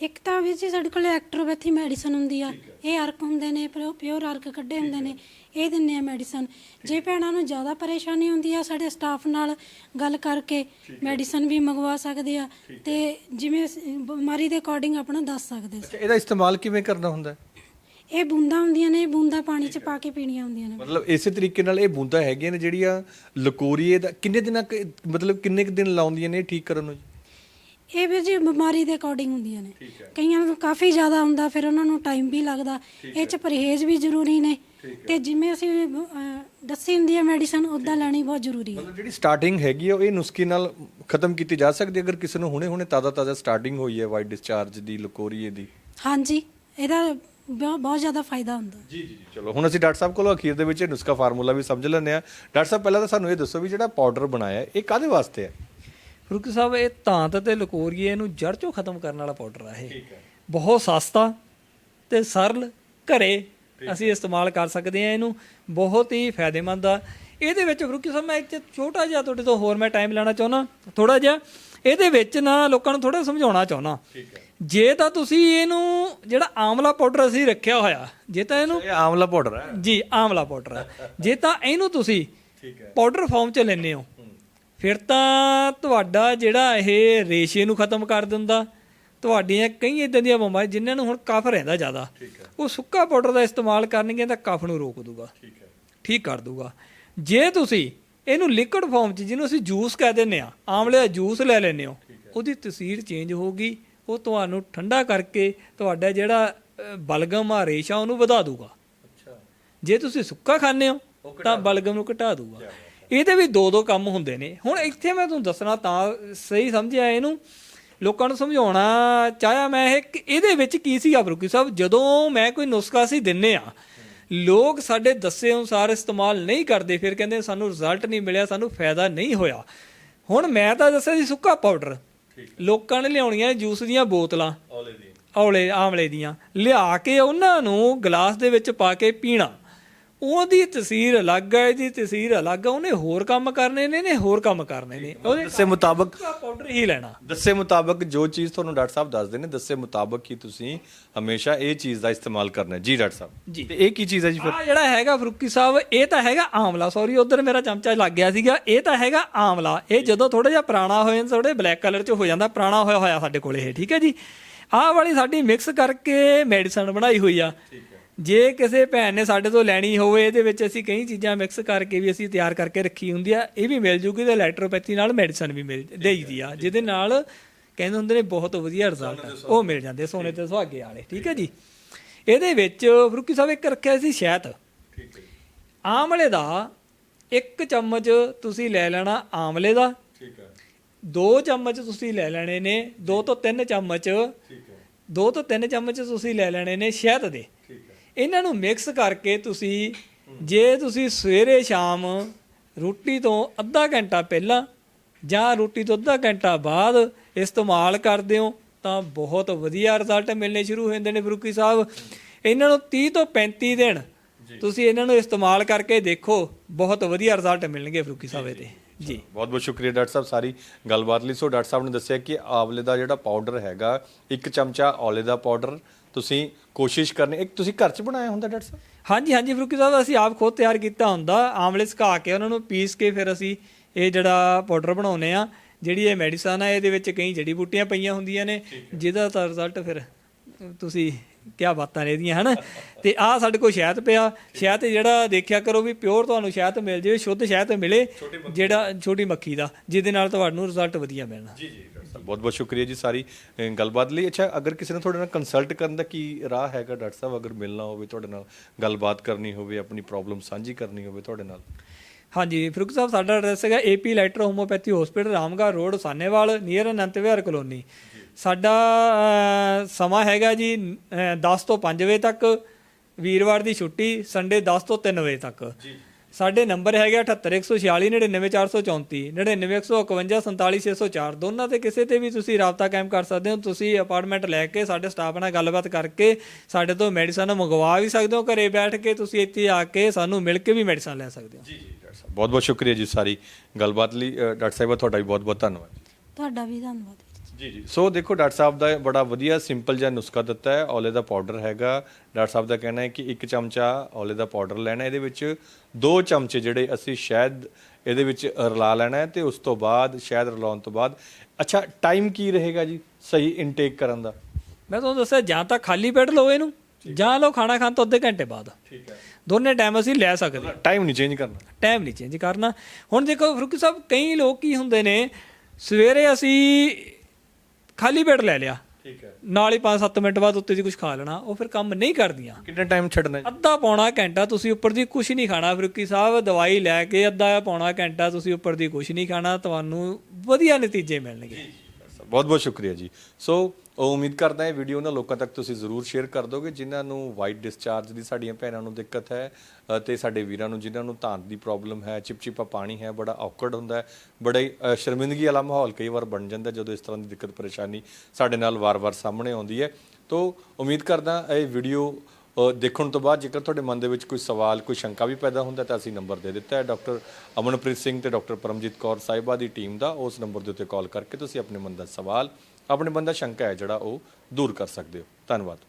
ਇੱਕ ਤਾਂ ਵੀ ਜੀ ਸਾਡੇ ਕੋਲ ਐਕਟਰੋਪੈਥੀ ਮੈਡੀਸਨ ਹੁੰਦੀ ਆ। ਇਹ ਅਰਕ ਹੁੰਦੇ ਨੇ ਪਿਓਰ ਅਰਕ ਕੱਢੇ ਹੁੰਦੇ ਨੇ। ਇਹ ਦਿੰਨੇ ਆ ਮੈਡੀਸਨ ਜੇ ਭੈਣਾਂ ਨੂੰ ਜ਼ਿਆਦਾ ਪਰੇਸ਼ਾਨੀ ਹੁੰਦੀ ਆ ਸਾਡੇ ਸਟਾਫ ਨਾਲ ਗੱਲ ਕਰਕੇ ਮੈਡੀਸਨ ਵੀ ਮੰਗਵਾ ਸਕਦੇ ਆ ਤੇ ਜਿਵੇਂ ਬਿਮਾਰੀ ਦੇ ਅਕੋਰਡਿੰਗ ਆਪਣਾ ਦੱਸ ਸਕਦੇ ਅੱਛਾ ਇਹਦਾ ਇਸਤੇਮਾਲ ਕਿਵੇਂ ਕਰਨਾ ਹੁੰਦਾ? ਹੈ ਇਹ ਬੂੰਦਾਂ ਹੁੰਦੀਆਂ ਨੇ ਬੂੰਦਾਂ ਪਾਣੀ 'ਚ ਪਾ ਕੇ ਪੀਣੀਆਂ ਹੁੰਦੀਆਂ ਨੇ। ਮਤਲਬ ਇਸੇ ਤਰੀਕੇ ਨਾਲ ਇਹ ਬੂੰਦਾਂ ਹੈਗੀਆਂ ਨੇ ਜਿਹੜੀਆਂ ਲਕੋਰੀਏ ਦਾ ਕਿੰਨੇ ਦਿਨਾਂ ਕੁ- ਮਤਲਬ ਕਿੰਨੇ ਕੁ ਦਿਨ ਲਾਉਂਦੀਆਂ ਨੇ ਇਹ ਠੀਕ ਕਰਨ ਨੂੰ ਜੀ? ਇਹ ਵੀ ਜੀ ਬਿਮਾਰੀ ਦੇ ਅਕੋਰਡਿੰਗ ਹੁੰਦੀਆਂ ਨੇ। ਕਈਆਂ ਨੂੰ ਕਾਫੀ ਜ਼ਿਆਦਾ ਹੁੰਦਾ ਫਿਰ ਉਹਨਾਂ ਨੂੰ ਟਾਈਮ ਵੀ ਲੱਗਦਾ। ਇਹ ਚ ਪਰਹੇਜ਼ ਵੀ ਜ਼ਰੂਰੀ ਨੇ। ਤੇ ਜਿਵੇਂ ਅਸੀਂ ਅਹ, ਦੱਸੀ ਹੁੰਦੀ ਹੈ ਮੈਡੀਸਨ ਉਦਾਂ ਲੈਣੀ ਬਹੁਤ ਜ਼ਰੂਰੀ ਹੈ। ਮਤਲਬ ਜਿਹੜੀ ਸਟਾਰਟਿੰਗ ਹੈਗੀ ਆ ਉਹ ਇਹ ਨੁਸਖੇ ਨਾਲ ਖਤਮ ਕੀਤੀ ਜਾ ਸਕਦੀ ਹੈ ਅਗਰ ਕਿਸੇ ਨੂੰ ਹੁਣੇ-ਹੁਣੇ ਤਾਜ਼ਾ-ਤਾਜ਼ਾ ਸਟਾਰਟਿੰਗ ਹੋਈ ਹੈ ਵਾਈਟ ਡਿਸਚਾਰਜ ਦੀ ਲਕੋਰੀਏ ਦੀ। ਹਾਂਜੀ ਇਹਦਾ ਬਹੁਤ ਬਹੁਤ ਜ਼ਿਆਦਾ ਫਾਇਦਾ ਹੁੰਦਾ। ਜੀ ਜੀ ਚਲੋ ਹੁਣ ਅਸੀਂ ਡਾਕਟਰ ਸਾਹਿਬ ਕੋਲੋਂ ਅਖੀਰ ਦੇ ਵਿੱਚ ਇਹ ਨੁਸਖਾ ਫਾਰਮੂਲਾ ਵੀ ਸਮਝ ਲੈਂਦੇ ਆ ਡਾਕਟਰ ਸਾਹਿਬ ਪਹਿਲਾਂ ਤਾਂ ਸਾਨੂੰ ਇਹ ਦੱਸੋ ਵੀ ਜਿਹੜਾ ਪਾਊਡਰ ਬਣਾਇਆ ਇਹ ਕਾਦੇ ਵਾਸਤੇ ਹੈ? ਫਰੂਕੀ ਸਾਹਿਬ ਇਹ ਧਾਂਤ ਤੇ ਲਕੋਰੀਏ ਨੂੰ ਜੜ ਚੋਂ ਖਤਮ ਕਰਨ ਵਾਲਾ ਪਾਊਡਰ ਆ ਇਹ। ਬਹੁਤ ਸਸਤਾ ਤੇ ਸਰਲ ਘਰੇ ਅਸੀਂ ਇਸਤੇਮਾਲ ਕਰ ਸਕਦੇ ਆ ਇਹਨੂੰ। ਬਹੁਤ ਹੀ ਫਾਇਦੇਮੰਦ ਆ। ਇਹਦੇ ਵਿੱਚ ਫਰੂਕੀ ਸਾਹਿਬ ਮੈਂ ਇੱਕ ਛੋਟਾ ਜਿਹਾ ਤੁਹਾਡੇ ਤੋਂ ਹੋਰ ਮੈਂ ਟਾਈਮ ਲੈਣਾ ਚਾਹੁੰਦਾ। ਥੋੜਾ ਜਿਹਾ। ਇਹਦੇ ਵਿੱਚ ਨਾ ਲੋਕਾਂ ਨੂੰ ਥੋੜਾ ਸਮਝਾਉਣਾ ਚਾਹੁੰਦਾ। ਜੇ ਤਾਂ ਤੁਸੀਂ ਇਹਨੂੰ ਜਿਹੜਾ ਆਮਲਾ ਪਾਊਡਰ ਅਸੀਂ ਰੱਖਿਆ ਹੋਇਆ ਜੇ ਤਾਂ ਇਹਨੂੰ ਇਹ ਆਮਲਾ ਪਾਊਡਰ ਹੈ। ਜੀ ਆਮਲਾ ਪਾਊਡਰ ਹੈ। ਜੇ ਤਾਂ ਇਹਨੂੰ ਤੁਸੀਂ ਪਾਊਡਰ ਫਾਰਮ 'ਚ ਲੈਂਦੇ ਹੋ। ਫਿਰ ਤਾਂ ਤੁਹਾਡਾ ਜਿਹੜਾ ਇਹ ਰੇਸ਼ੇ ਨੂੰ ਖਤਮ ਕਰ ਦਿੰਦਾ। ਤੁਹਾਡੀਆਂ ਕਈ ਇਦਾਂ ਦੀਆਂ ਬਿਮਾਰੀਆਂ ਜਿਨ੍ਹਾਂ ਨੂੰ ਹੁਣ ਕਫ ਰਹਿੰਦਾ ਜ਼ਿਆਦਾ। ਉਹ ਸੁੱਕਾ ਪਾਊਡਰ ਦਾ ਇਸਤੇਮਾਲ ਕਰਨਗੇ ਤਾਂ ਕਫ ਨੂੰ ਰੋਕ ਦੂਗਾ। ਠੀਕ ਕਰ ਦੂਗਾ। ਜੇ ਤੁਸੀਂ ਇਹਨੂੰ ਲਿਕਵਿਡ ਫਾਰਮ 'ਚ ਜਿਹਨੂੰ ਅਸੀਂ ਜੂਸ ਕਹਿ ਦਿੰਦੇ ਆ ਆਮਲੇ ਦਾ ਜੂਸ ਲੈ ਲੈਂਦੇ ਹੋ ਉਹਦੀ ਤਸੀਰ ਚੇਂਜ ਹੋਊਗੀ ਉਹ ਤੁਹਾਨੂੰ ਠੰਡਾ ਕਰਕੇ ਤੁਹਾਡਾ ਜਿਹੜਾ ਬਲਗਮ ਆ ਰੇਸ਼ਾ ਉਹਨੂੰ ਵਧਾ ਦੂਗਾ। ਜੇ ਤੁਸੀਂ ਸੁੱਕਾ ਖਾਂਦੇ ਹੋ ਤਾਂ ਬਲਗਮ ਨੂੰ ਘਟਾ ਦੂਗਾ। ਇਹਦੇ ਵੀ ਦੋ ਦੋ ਕੰਮ ਹੁੰਦੇ ਨੇ। ਹੁਣ ਇੱਥੇ ਮੈਂ ਤੁਹਾਨੂੰ ਦੱਸਣਾ ਤਾਂ ਸਹੀ ਸਮਝਿਆ ਇਹਨੂੰ। ਲੋਕਾਂ ਨੂੰ ਸਮਝਾਉਣਾ ਚਾਹਿਆ ਮੈਂ ਇਹ ਕਿ ਇਹਦੇ ਵਿੱਚ ਕੀ ਸੀ ਅਬਰੂਕੀ ਸਾਹਿਬ? ਜਦੋਂ ਮੈਂ ਕੋਈ ਨੁਸਖਾ ਸੀ ਦਿੰਨੇ ਆ ਲੋਕ ਸਾਡੇ ਦੱਸੇ ਅਨੁਸਾਰ ਇਸਤੇਮਾਲ ਨਹੀਂ ਕਰਦੇ ਫਿਰ ਕਹਿੰਦੇ ਸਾਨੂੰ ਰਿਜ਼ਲਟ ਨਹੀਂ ਮਿਲਿਆ ਸਾਨੂੰ ਫਾਇਦਾ ਨਹੀਂ ਹੋਇਆ। ਹੁਣ ਮੈਂ ਤਾਂ ਦੱਸਿਆ ਸੀ ਸੁੱਕਾ ਪਾਊਡਰ ਲੋਕਾਂ ਨੇ ਲਿਆਉਣੀਆਂ ਜੂਸ ਦੀਆਂ ਬੋਤਲਾਂ। ਔਲੇ ਦੀ ਔਲੇ ਆਮਲੇ ਦੀਆਂ। ਲਿਆ ਕੇ ਉਹਨਾਂ ਨੂੰ ਗਲਾਸ ਦੇ ਵਿੱਚ ਪਾ ਕੇ ਪੀਣਾ। ਉਹਦੀ ਤਸੀਰ ਅਲੱਗ ਹੈ ਇਹਦੀ ਤਸੀਰ ਅਲੱਗ ਹੈ ਉਹਨੇ ਹੋਰ ਕੰਮ ਕਰਨੇ ਨੇ ਨੇ ਹੋਰ ਕੰਮ ਕਰਨੇ ਨੇ। ਉਹਦੇ ਦੱਸੇ ਮੁਤਾਬਕ ਪਾਊਡਰ ਹੀ ਲੈਣਾ। ਦੱਸੇ ਮੁਤਾਬਕ ਜੋ ਚੀਜ਼ ਤੁਹਾਨੂੰ ਡਾਕਟਰ ਸਾਹਿਬ ਦੱਸਦੇ ਨੇ ਦੱਸੇ ਮੁਤਾਬਕ ਹੀ ਤੁਸੀਂ ਹਮੇਸ਼ਾ ਇਹ ਚੀਜ਼ ਦਾ ਇਸਤੇਮਾਲ ਕਰਨਾ ਹੈ। ਜੀ ਡਾਕਟਰ ਸਾਹਿਬ। ਤੇ ਇਹ ਕੀ ਚੀਜ਼ ਹੈ ਜੀ ਫਿਰ? ਆ ਜਿਹੜਾ ਹੈਗਾ ਫਰੂਕੀ ਸਾਹਿਬ ਇਹ ਤਾਂ ਹੈਗਾ ਆਮਲਾ ਸੌਰੀ ਉਧਰ ਮੇਰਾ ਚਮਚਾ ਲੱਗ ਗਿਆ ਸੀਗਾ। ਇਹ ਤਾਂ ਹੈਗਾ ਆਮਲਾ ਇਹ ਜਦੋਂ ਥੋੜਾ ਜਿਹਾ ਪੁਰਾਣਾ ਹੋ ਜਾਂਦਾ ਥੋੜੇ ਬਲੈਕ ਕਲਰ ਚ ਹੋ ਜਾਂਦਾ ਪੁਰਾਣਾ ਹੋਇਆ ਹੋਇਆ ਸਾਡੇ ਕੋਲੇ ਇਹ ਠੀਕ ਹੈ ਜੀ? ਆਹ ਵਾਲੀ ਸਾਡੀ ਮਿਕਸ ਕਰਕੇ ਮੈਡੀਸਨ ਬਣਾਈ ਹੋਈ ਆ। ਜੇ ਕਿਸੇ ਭੈਣ ਨੇ ਸਾਡੇ ਤੋਂ ਲੈਣੀ ਹੋਵੇ ਇਹਦੇ ਵਿੱਚ ਅਸੀਂ ਕਈ ਚੀਜ਼ਾਂ ਮਿਕਸ ਕਰਕੇ ਵੀ ਅਸੀਂ ਤਿਆਰ ਕਰਕੇ ਰੱਖੀ ਹੁੰਦੀ ਆ ਇਹ ਵੀ ਮਿਲ ਜੂਗੀ ਤੇ ਇਲੈਕਟ੍ਰੋਪੈਥੀ ਨਾਲ ਮੈਡੀਸਨ ਵੀ ਮਿਲ ਦੇਈਦੀ ਆ ਜਿਹਦੇ ਨਾਲ ਕਹਿੰਦੇ ਹੁੰਦੇ ਨੇ ਬਹੁਤ ਵਧੀਆ ਰਿਜ਼ਲਟ ਉਹ ਮਿਲ ਜਾਂਦੇ ਸੋਨੇ ਤੇ ਸੁਹਾਗੇ ਵਾਲੇ ਠੀਕ ਹੈ ਜੀ। ਇਹਦੇ ਵਿੱਚ ਫਰੂਕੀ ਸਾਹਿਬ ਇੱਕ ਰੱਖਿਆ ਸੀ ਸ਼ਹਿਦ। ਆਮਲੇ ਦਾ ਇੱਕ ਚਮਚ ਤੁਸੀਂ ਲੈ ਲੈਣਾ ਆਮਲੇ ਦਾ। ਠੀਕ ਹੈ। ਦੋ ਚਮਚ ਤੁਸੀਂ ਲੈ ਲੈਣੇ ਨੇ ਦੋ ਤੋਂ ਤਿੰਨ ਚਮਚ। ਠੀਕ ਹੈ। ਦੋ ਤੋਂ ਤਿੰਨ ਚਮਚ ਤੁਸੀਂ ਲੈ ਲੈਣੇ ਨੇ ਸ਼ਹਿਦ ਦੇ। ਠੀਕ ਹੈ ਇਹਨਾਂ ਨੂੰ ਮਿਕਸ ਕਰਕੇ ਤੁਸੀਂ ਜੇ ਤੁਸੀਂ ਸਵੇਰੇ ਸ਼ਾਮ ਰੋਟੀ ਤੋਂ ਅੱਧਾ ਘੰਟਾ ਪਹਿਲਾਂ ਜਾਂ ਰੋਟੀ ਤੋਂ ਅੱਧਾ ਘੰਟਾ ਬਾਅਦ ਇਸਤੇਮਾਲ ਕਰਦੇ ਹੋ ਤਾਂ ਬਹੁਤ ਵਧੀਆ ਰਿਜ਼ਲਟ ਮਿਲਣੇ ਸ਼ੁਰੂ ਹੋ ਜਾਂਦੇ ਨੇ ਫਰੂਕੀ ਸਾਹਿਬ। ਇਹਨਾਂ ਨੂੰ 30 ਤੋਂ 35 ਦਿਨ ਤੁਸੀਂ ਇਹਨਾਂ ਨੂੰ ਇਸਤੇਮਾਲ ਕਰਕੇ ਦੇਖੋ ਬਹੁਤ ਵਧੀਆ ਰਿਜ਼ਲਟ ਮਿਲਣਗੇ ਫਰੂਕੀ ਸਾਹਿਬ ਇਹਦੇ। ਜੀ ਬਹੁਤ ਬਹੁਤ ਸ਼ੁਕਰੀਆ ਡਾਕਟਰ ਸਾਹਿਬ ਸਾਰੀ ਗੱਲਬਾਤ ਲਈ। ਸੋ ਡਾਕਟਰ ਸਾਹਿਬ ਨੇ ਦੱਸਿਆ ਕਿ ਆਵਲੇ ਦਾ ਜਿਹੜਾ ਪਾਊਡਰ ਹੈਗਾ ਇੱਕ ਚਮਚਾ ਔਲੇ ਦਾ ਪਾਊਡਰ ਤੁਸੀਂ ਕੋਸ਼ਿਸ਼ ਕਰਨੀ ਇੱਕ ਤੁਸੀਂ ਘਰ 'ਚ ਬਣਾਇਆ ਹੁੰਦਾ ਡਾਕਟਰ ਸਾਹਿਬ? ਹਾਂਜੀ ਹਾਂਜੀ ਫਰੂਕੀ ਸਾਹਿਬ ਅਸੀਂ ਆਪ ਖੁਦ ਤਿਆਰ ਕੀਤਾ ਹੁੰਦਾ ਆਮਲੇ ਸੁਕਾ ਕੇ ਉਹਨਾਂ ਨੂੰ ਪੀਸ ਕੇ ਫਿਰ ਅਸੀਂ ਇਹ ਜਿਹੜਾ ਪਾਊਡਰ ਬਣਾਉਨੇ ਆ ਜਿਹੜੀ ਇਹ ਮੈਡੀਸਨ ਆ ਇਹਦੇ ਵਿੱਚ ਕਈ ਜੜੀ ਬੂਟੀਆਂ ਪਈਆਂ ਹੁੰਦੀਆਂ ਨੇ ਜਿਹਦਾ ਤਾਂ ਰਿਜ਼ਲਟ ਫਿਰ ਤੁਸੀਂ ਕਿਆ ਬਾਤਾਂ ਨੇ ਇਹਦੀਆਂ ਹਨ? ਤੇ ਆਹ ਸਾਡੇ ਕੋਲ ਸ਼ਹਿਦ ਪਿਆ ਸ਼ਹਿਦ ਜਿਹੜਾ ਦੇਖਿਆ ਕਰੋ ਵੀ ਪਿਓਰ ਤੁਹਾਨੂੰ ਸ਼ਹਿਦ ਮਿਲ ਜਾਵੇ ਸ਼ੁੱਧ ਸ਼ਹਿਦ ਮਿਲੇ ਜਿਹੜਾ ਛੋਟੀ ਮੱਖੀ ਦਾ ਜਿਹਦੇ ਨਾਲ ਤੁਹਾਨੂੰ ਰਿਜ਼ਲਟ ਵਧੀਆ ਮਿਲਣਾ। ਜੀ ਜੀ ਬਹੁਤ ਬਹੁਤ ਸ਼ੁਕਰੀਆ ਜੀ ਸਾਰੀ ਅ, ਗੱਲਬਾਤ ਲਈ। ਅੱਛਾ ਅਗਰ ਕਿਸੇ ਨੇ ਤੁਹਾਡੇ ਨਾਲ ਕੰਸਲਟ ਕਰਨ ਦਾ ਕੀ ਰਾਹ ਹੈਗਾ ਡਾਕਟਰ ਸਾਹਿਬ ਅਗਰ ਮਿਲਣਾ ਹੋਵੇ ਤੁਹਾਡੇ ਨਾਲ ਗੱਲਬਾਤ ਕਰਨੀ ਹੋਵੇ ਆਪਣੀ ਪ੍ਰੋਬਲਮ ਸਾਂਝੀ ਕਰਨੀ ਹੋਵੇ ਤੁਹਾਡੇ ਨਾਲ? ਹਾਂਜੀ ਫਰੂਕ ਸਾਹਿਬ ਸਾਡਾ ਐਡਰੈਸ ਹੈਗਾ AP letter homeopathy hospital Ramgarh road Sahnewal near Anant Vihar colony ਸਾਡਾ ਅਹ, ਸਮਾਂ ਹੈਗਾ ਜੀ ਅਹ, 10 ਤੋਂ 5 ਵਜੇ ਤੱਕ ਵੀਰਵਾਰ ਦੀ ਛੁੱਟੀ ਸੰਡੇ 10 ਤੋਂ 3 ਵਜੇ ਤੱਕ। ਸਾਡੇ ਨੰਬਰ ਹੈਗਾ 78146 99434 99151 47604 ਦੋਨਾਂ ਤੇ ਕਿਸੇ ਤੇ ਵੀ ਤੁਸੀਂ ਰਾਬਤਾ ਕਾਇਮ ਕਰ ਸਕਦੇ ਹੋ। ਤੁਸੀਂ ਅਪਾਰਟਮੈਂਟ ਲੈ ਕੇ ਸਾਡੇ ਸਟਾਫ ਨਾਲ ਗੱਲਬਾਤ ਕਰਕੇ ਸਾਡੇ ਤੋਂ ਮੈਡੀਸਨ ਮੰਗਵਾ ਵੀ ਸਕਦੇ ਹੋ ਘਰੇ ਬੈਠ ਕੇ ਤੁਸੀਂ ਇੱਥੇ ਆ ਕੇ ਸਾਨੂੰ ਮਿਲ ਕੇ ਵੀ ਮੈਡੀਸਨ ਲੈ ਸਕਦੇ ਹੋ। ਜੀ ਜੀ ਡਾਕਟਰ ਸਾਹਿਬ ਬਹੁਤ ਬਹੁਤ ਸ਼ੁਕਰੀਆ ਜੀ ਸਾਰੀ ਗੱਲਬਾਤ ਲਈ। ਡਾਕਟਰ ਸਾਹਿਬ ਤੁਹਾਡਾ ਵੀ ਬਹੁਤ ਬਹੁਤ ਧੰਨਵਾਦ। ਤੁਹਾਡਾ ਵੀ ਧੰਨਵਾਦ। ਜੀ। ਜੀ। ਸੋ ਦੇਖੋ ਡਾਕਟਰ ਸਾਹਿਬ ਦਾ ਬੜਾ ਵਧੀਆ ਸਿੰਪਲ ਜਿਹਾ ਨੁਸਖਾ ਦਿੱਤਾ ਹੈ। ਔਲੇ ਦਾ ਪਾਊਡਰ ਹੈਗਾ। ਡਾਕਟਰ ਸਾਹਿਬ ਦਾ ਕਹਿਣਾ ਹੈ ਕਿ ਇੱਕ ਚਮਚਾ ਔਲੇ ਦਾ ਪਾਊਡਰ ਲੈਣਾ। ਇਹਦੇ ਵਿੱਚ ਦੋ ਚਮਚੇ ਜਿਹੜੇ ਅਸੀਂ ਸ਼ਹਿਦ ਇਹਦੇ ਵਿੱਚ ਰਲਾ ਲੈਣਾ ਤੇ ਉਸ ਤੋਂ ਬਾਅਦ ਸ਼ਹਿਦ ਰਲਾਉਣ ਤੋਂ ਬਾਅਦ। ਅੱਛਾ ਟਾਈਮ ਕੀ ਰਹੇਗਾ ਜੀ ਸਹੀ ਇਨਟੇਕ ਕਰਨ ਦਾ? ਮੈਂ ਤੁਹਾਨੂੰ ਦੱਸਿਆ ਜਾਂ ਤਾਂ ਖਾਲੀ ਪੇਟ ਲਓ ਇਹਨੂੰ ਜਾਂ ਲਓ ਖਾਣਾ ਖਾਣ ਤੋਂ ਅੱਧੇ ਘੰਟੇ ਬਾਅਦ। ਠੀਕ ਹੈ। ਦੋਨੇ ਟਾਈਮ ਅਸੀਂ ਲੈ ਸਕਦੇ ਹਾਂ। ਟਾਈਮ ਨਹੀਂ ਚੇਂਜ ਕਰਨਾ। ਟਾਈਮ ਨਹੀਂ ਚੇਂਜ ਕਰਨਾ। ਹੁਣ ਦੇਖੋ ਫਰੂਕੀ ਸਾਹਿਬ ਕਈ ਲੋਕ ਕੀ ਹੁੰਦੇ ਨੇ ਸਵੇਰੇ ਅਸੀਂ ਖਾਲੀ ਪੇਟ ਲੈ ਲਿਆ। ਠੀਕ ਹੈ। ਨਾਲ ਹੀ 5-7 ਮਿੰਟ ਬਾਅਦ ਉੱਤੇ ਦੀ ਕੁਝ ਖਾ ਲੈਣਾ ਉਹ ਫਿਰ ਕੰਮ ਨਹੀਂ ਕਰਦੀਆਂ। ਕਿੰਨਾ ਟਾਈਮ ਛੱਡਣਾ ਹੈ ਅੱਧਾ ਪੌਣਾ ਘੰਟਾ ਤੁਸੀਂ ਉੱਪਰ ਦੀ ਕੁਝ ਨਹੀਂ ਖਾਣਾ ਫਰੂਕੀ ਸਾਹਿਬ ਦਵਾਈ ਲੈ ਕੇ ਅੱਧਾ ਪੌਣਾ ਘੰਟਾ ਤੁਸੀਂ ਉੱਪਰ ਦੀ ਕੁਝ ਨਹੀਂ ਖਾਣਾ ਤੁਹਾਨੂੰ ਵਧੀਆ ਨਤੀਜੇ ਮਿਲਣਗੇ। ਬਹੁਤ ਬਹੁਤ ਸ਼ੁਕਰੀਆ ਜੀ। ਸੋ ਉਮੀਦ ਕਰਦਾ ਹਾਂ ਵੀਡੀਓ ਨਾ ਲੋਕਾਂ ਤੱਕ ਤੁਸੀਂ ਜ਼ਰੂਰ ਸ਼ੇਅਰ ਕਰ ਦੋਗੇ, ਜਿਨ੍ਹਾਂ ਨੂੰ ਵਾਈਟ ਡਿਸਚਾਰਜ ਦੀ ਸਾਡੀਆਂ ਭੈਣਾਂ ਨੂੰ ਦਿੱਕਤ ਹੈ ਅਤੇ ਸਾਡੇ ਵੀਰਾਂ ਨੂੰ, ਜਿਨ੍ਹਾਂ ਨੂੰ ਧਾਨ ਦੀ ਪ੍ਰੋਬਲਮ ਹੈ ਚਿਪਚਿਪਾ ਪਾਣੀ ਹੈ, ਬੜਾ ਔਕੜ ਹੁੰਦਾ ਹੈ, ਬੜਾ ਸ਼ਰਮਿੰਦਗੀ ਵਾਲਾ ਮਾਹੌਲ ਕਈ ਵਾਰ ਬਣ ਜਾਂਦਾ ਜਦੋਂ ਇਸ ਤਰ੍ਹਾਂ ਦੀ ਦਿੱਕਤ ਪਰੇਸ਼ਾਨੀ ਸਾਡੇ ਨਾਲ ਵਾਰ-ਵਾਰ ਸਾਹਮਣੇ ਆਉਂਦੀ ਹੈ। ਤੋ, ਉਮੀਦ ਕਰਦਾ ਇਹ ਵੀਡੀਓ ਦੇਖਣ ਤੋਂ ਬਾਅਦ ਜੇਕਰ ਤੁਹਾਡੇ ਮਨ ਦੇ ਵਿੱਚ ਕੋਈ ਸਵਾਲ, ਕੋਈ ਸ਼ੰਕਾ ਵੀ ਪੈਦਾ ਹੁੰਦਾ ਤਾਂ ਅਸੀਂ ਨੰਬਰ ਦੇ ਦਿੱਤਾ ਹੈ। ਡਾਕਟਰ ਅਮਨਪ੍ਰੀਤ ਸਿੰਘ ਤੇ ਡਾਕਟਰ ਪਰਮਜੀਤ ਕੌਰ ਸਾਹਿਬਾ ਦੀ ਟੀਮ ਦਾ ਉਸ ਨੰਬਰ ਦੇ ਉੱਤੇ ਕਾਲ ਕਰਕੇ ਤੁਸੀਂ ਆਪਣੇ ਮਨ ਦਾ ਸਵਾਲ, ਆਪਣੇ ਮਨ ਦਾ ਸ਼ੰਕਾ ਹੈ ਜਿਹੜਾ ਉਹ ਦੂਰ ਕਰ ਸਕਦੇ ਹੋ। ਧੰਨਵਾਦ।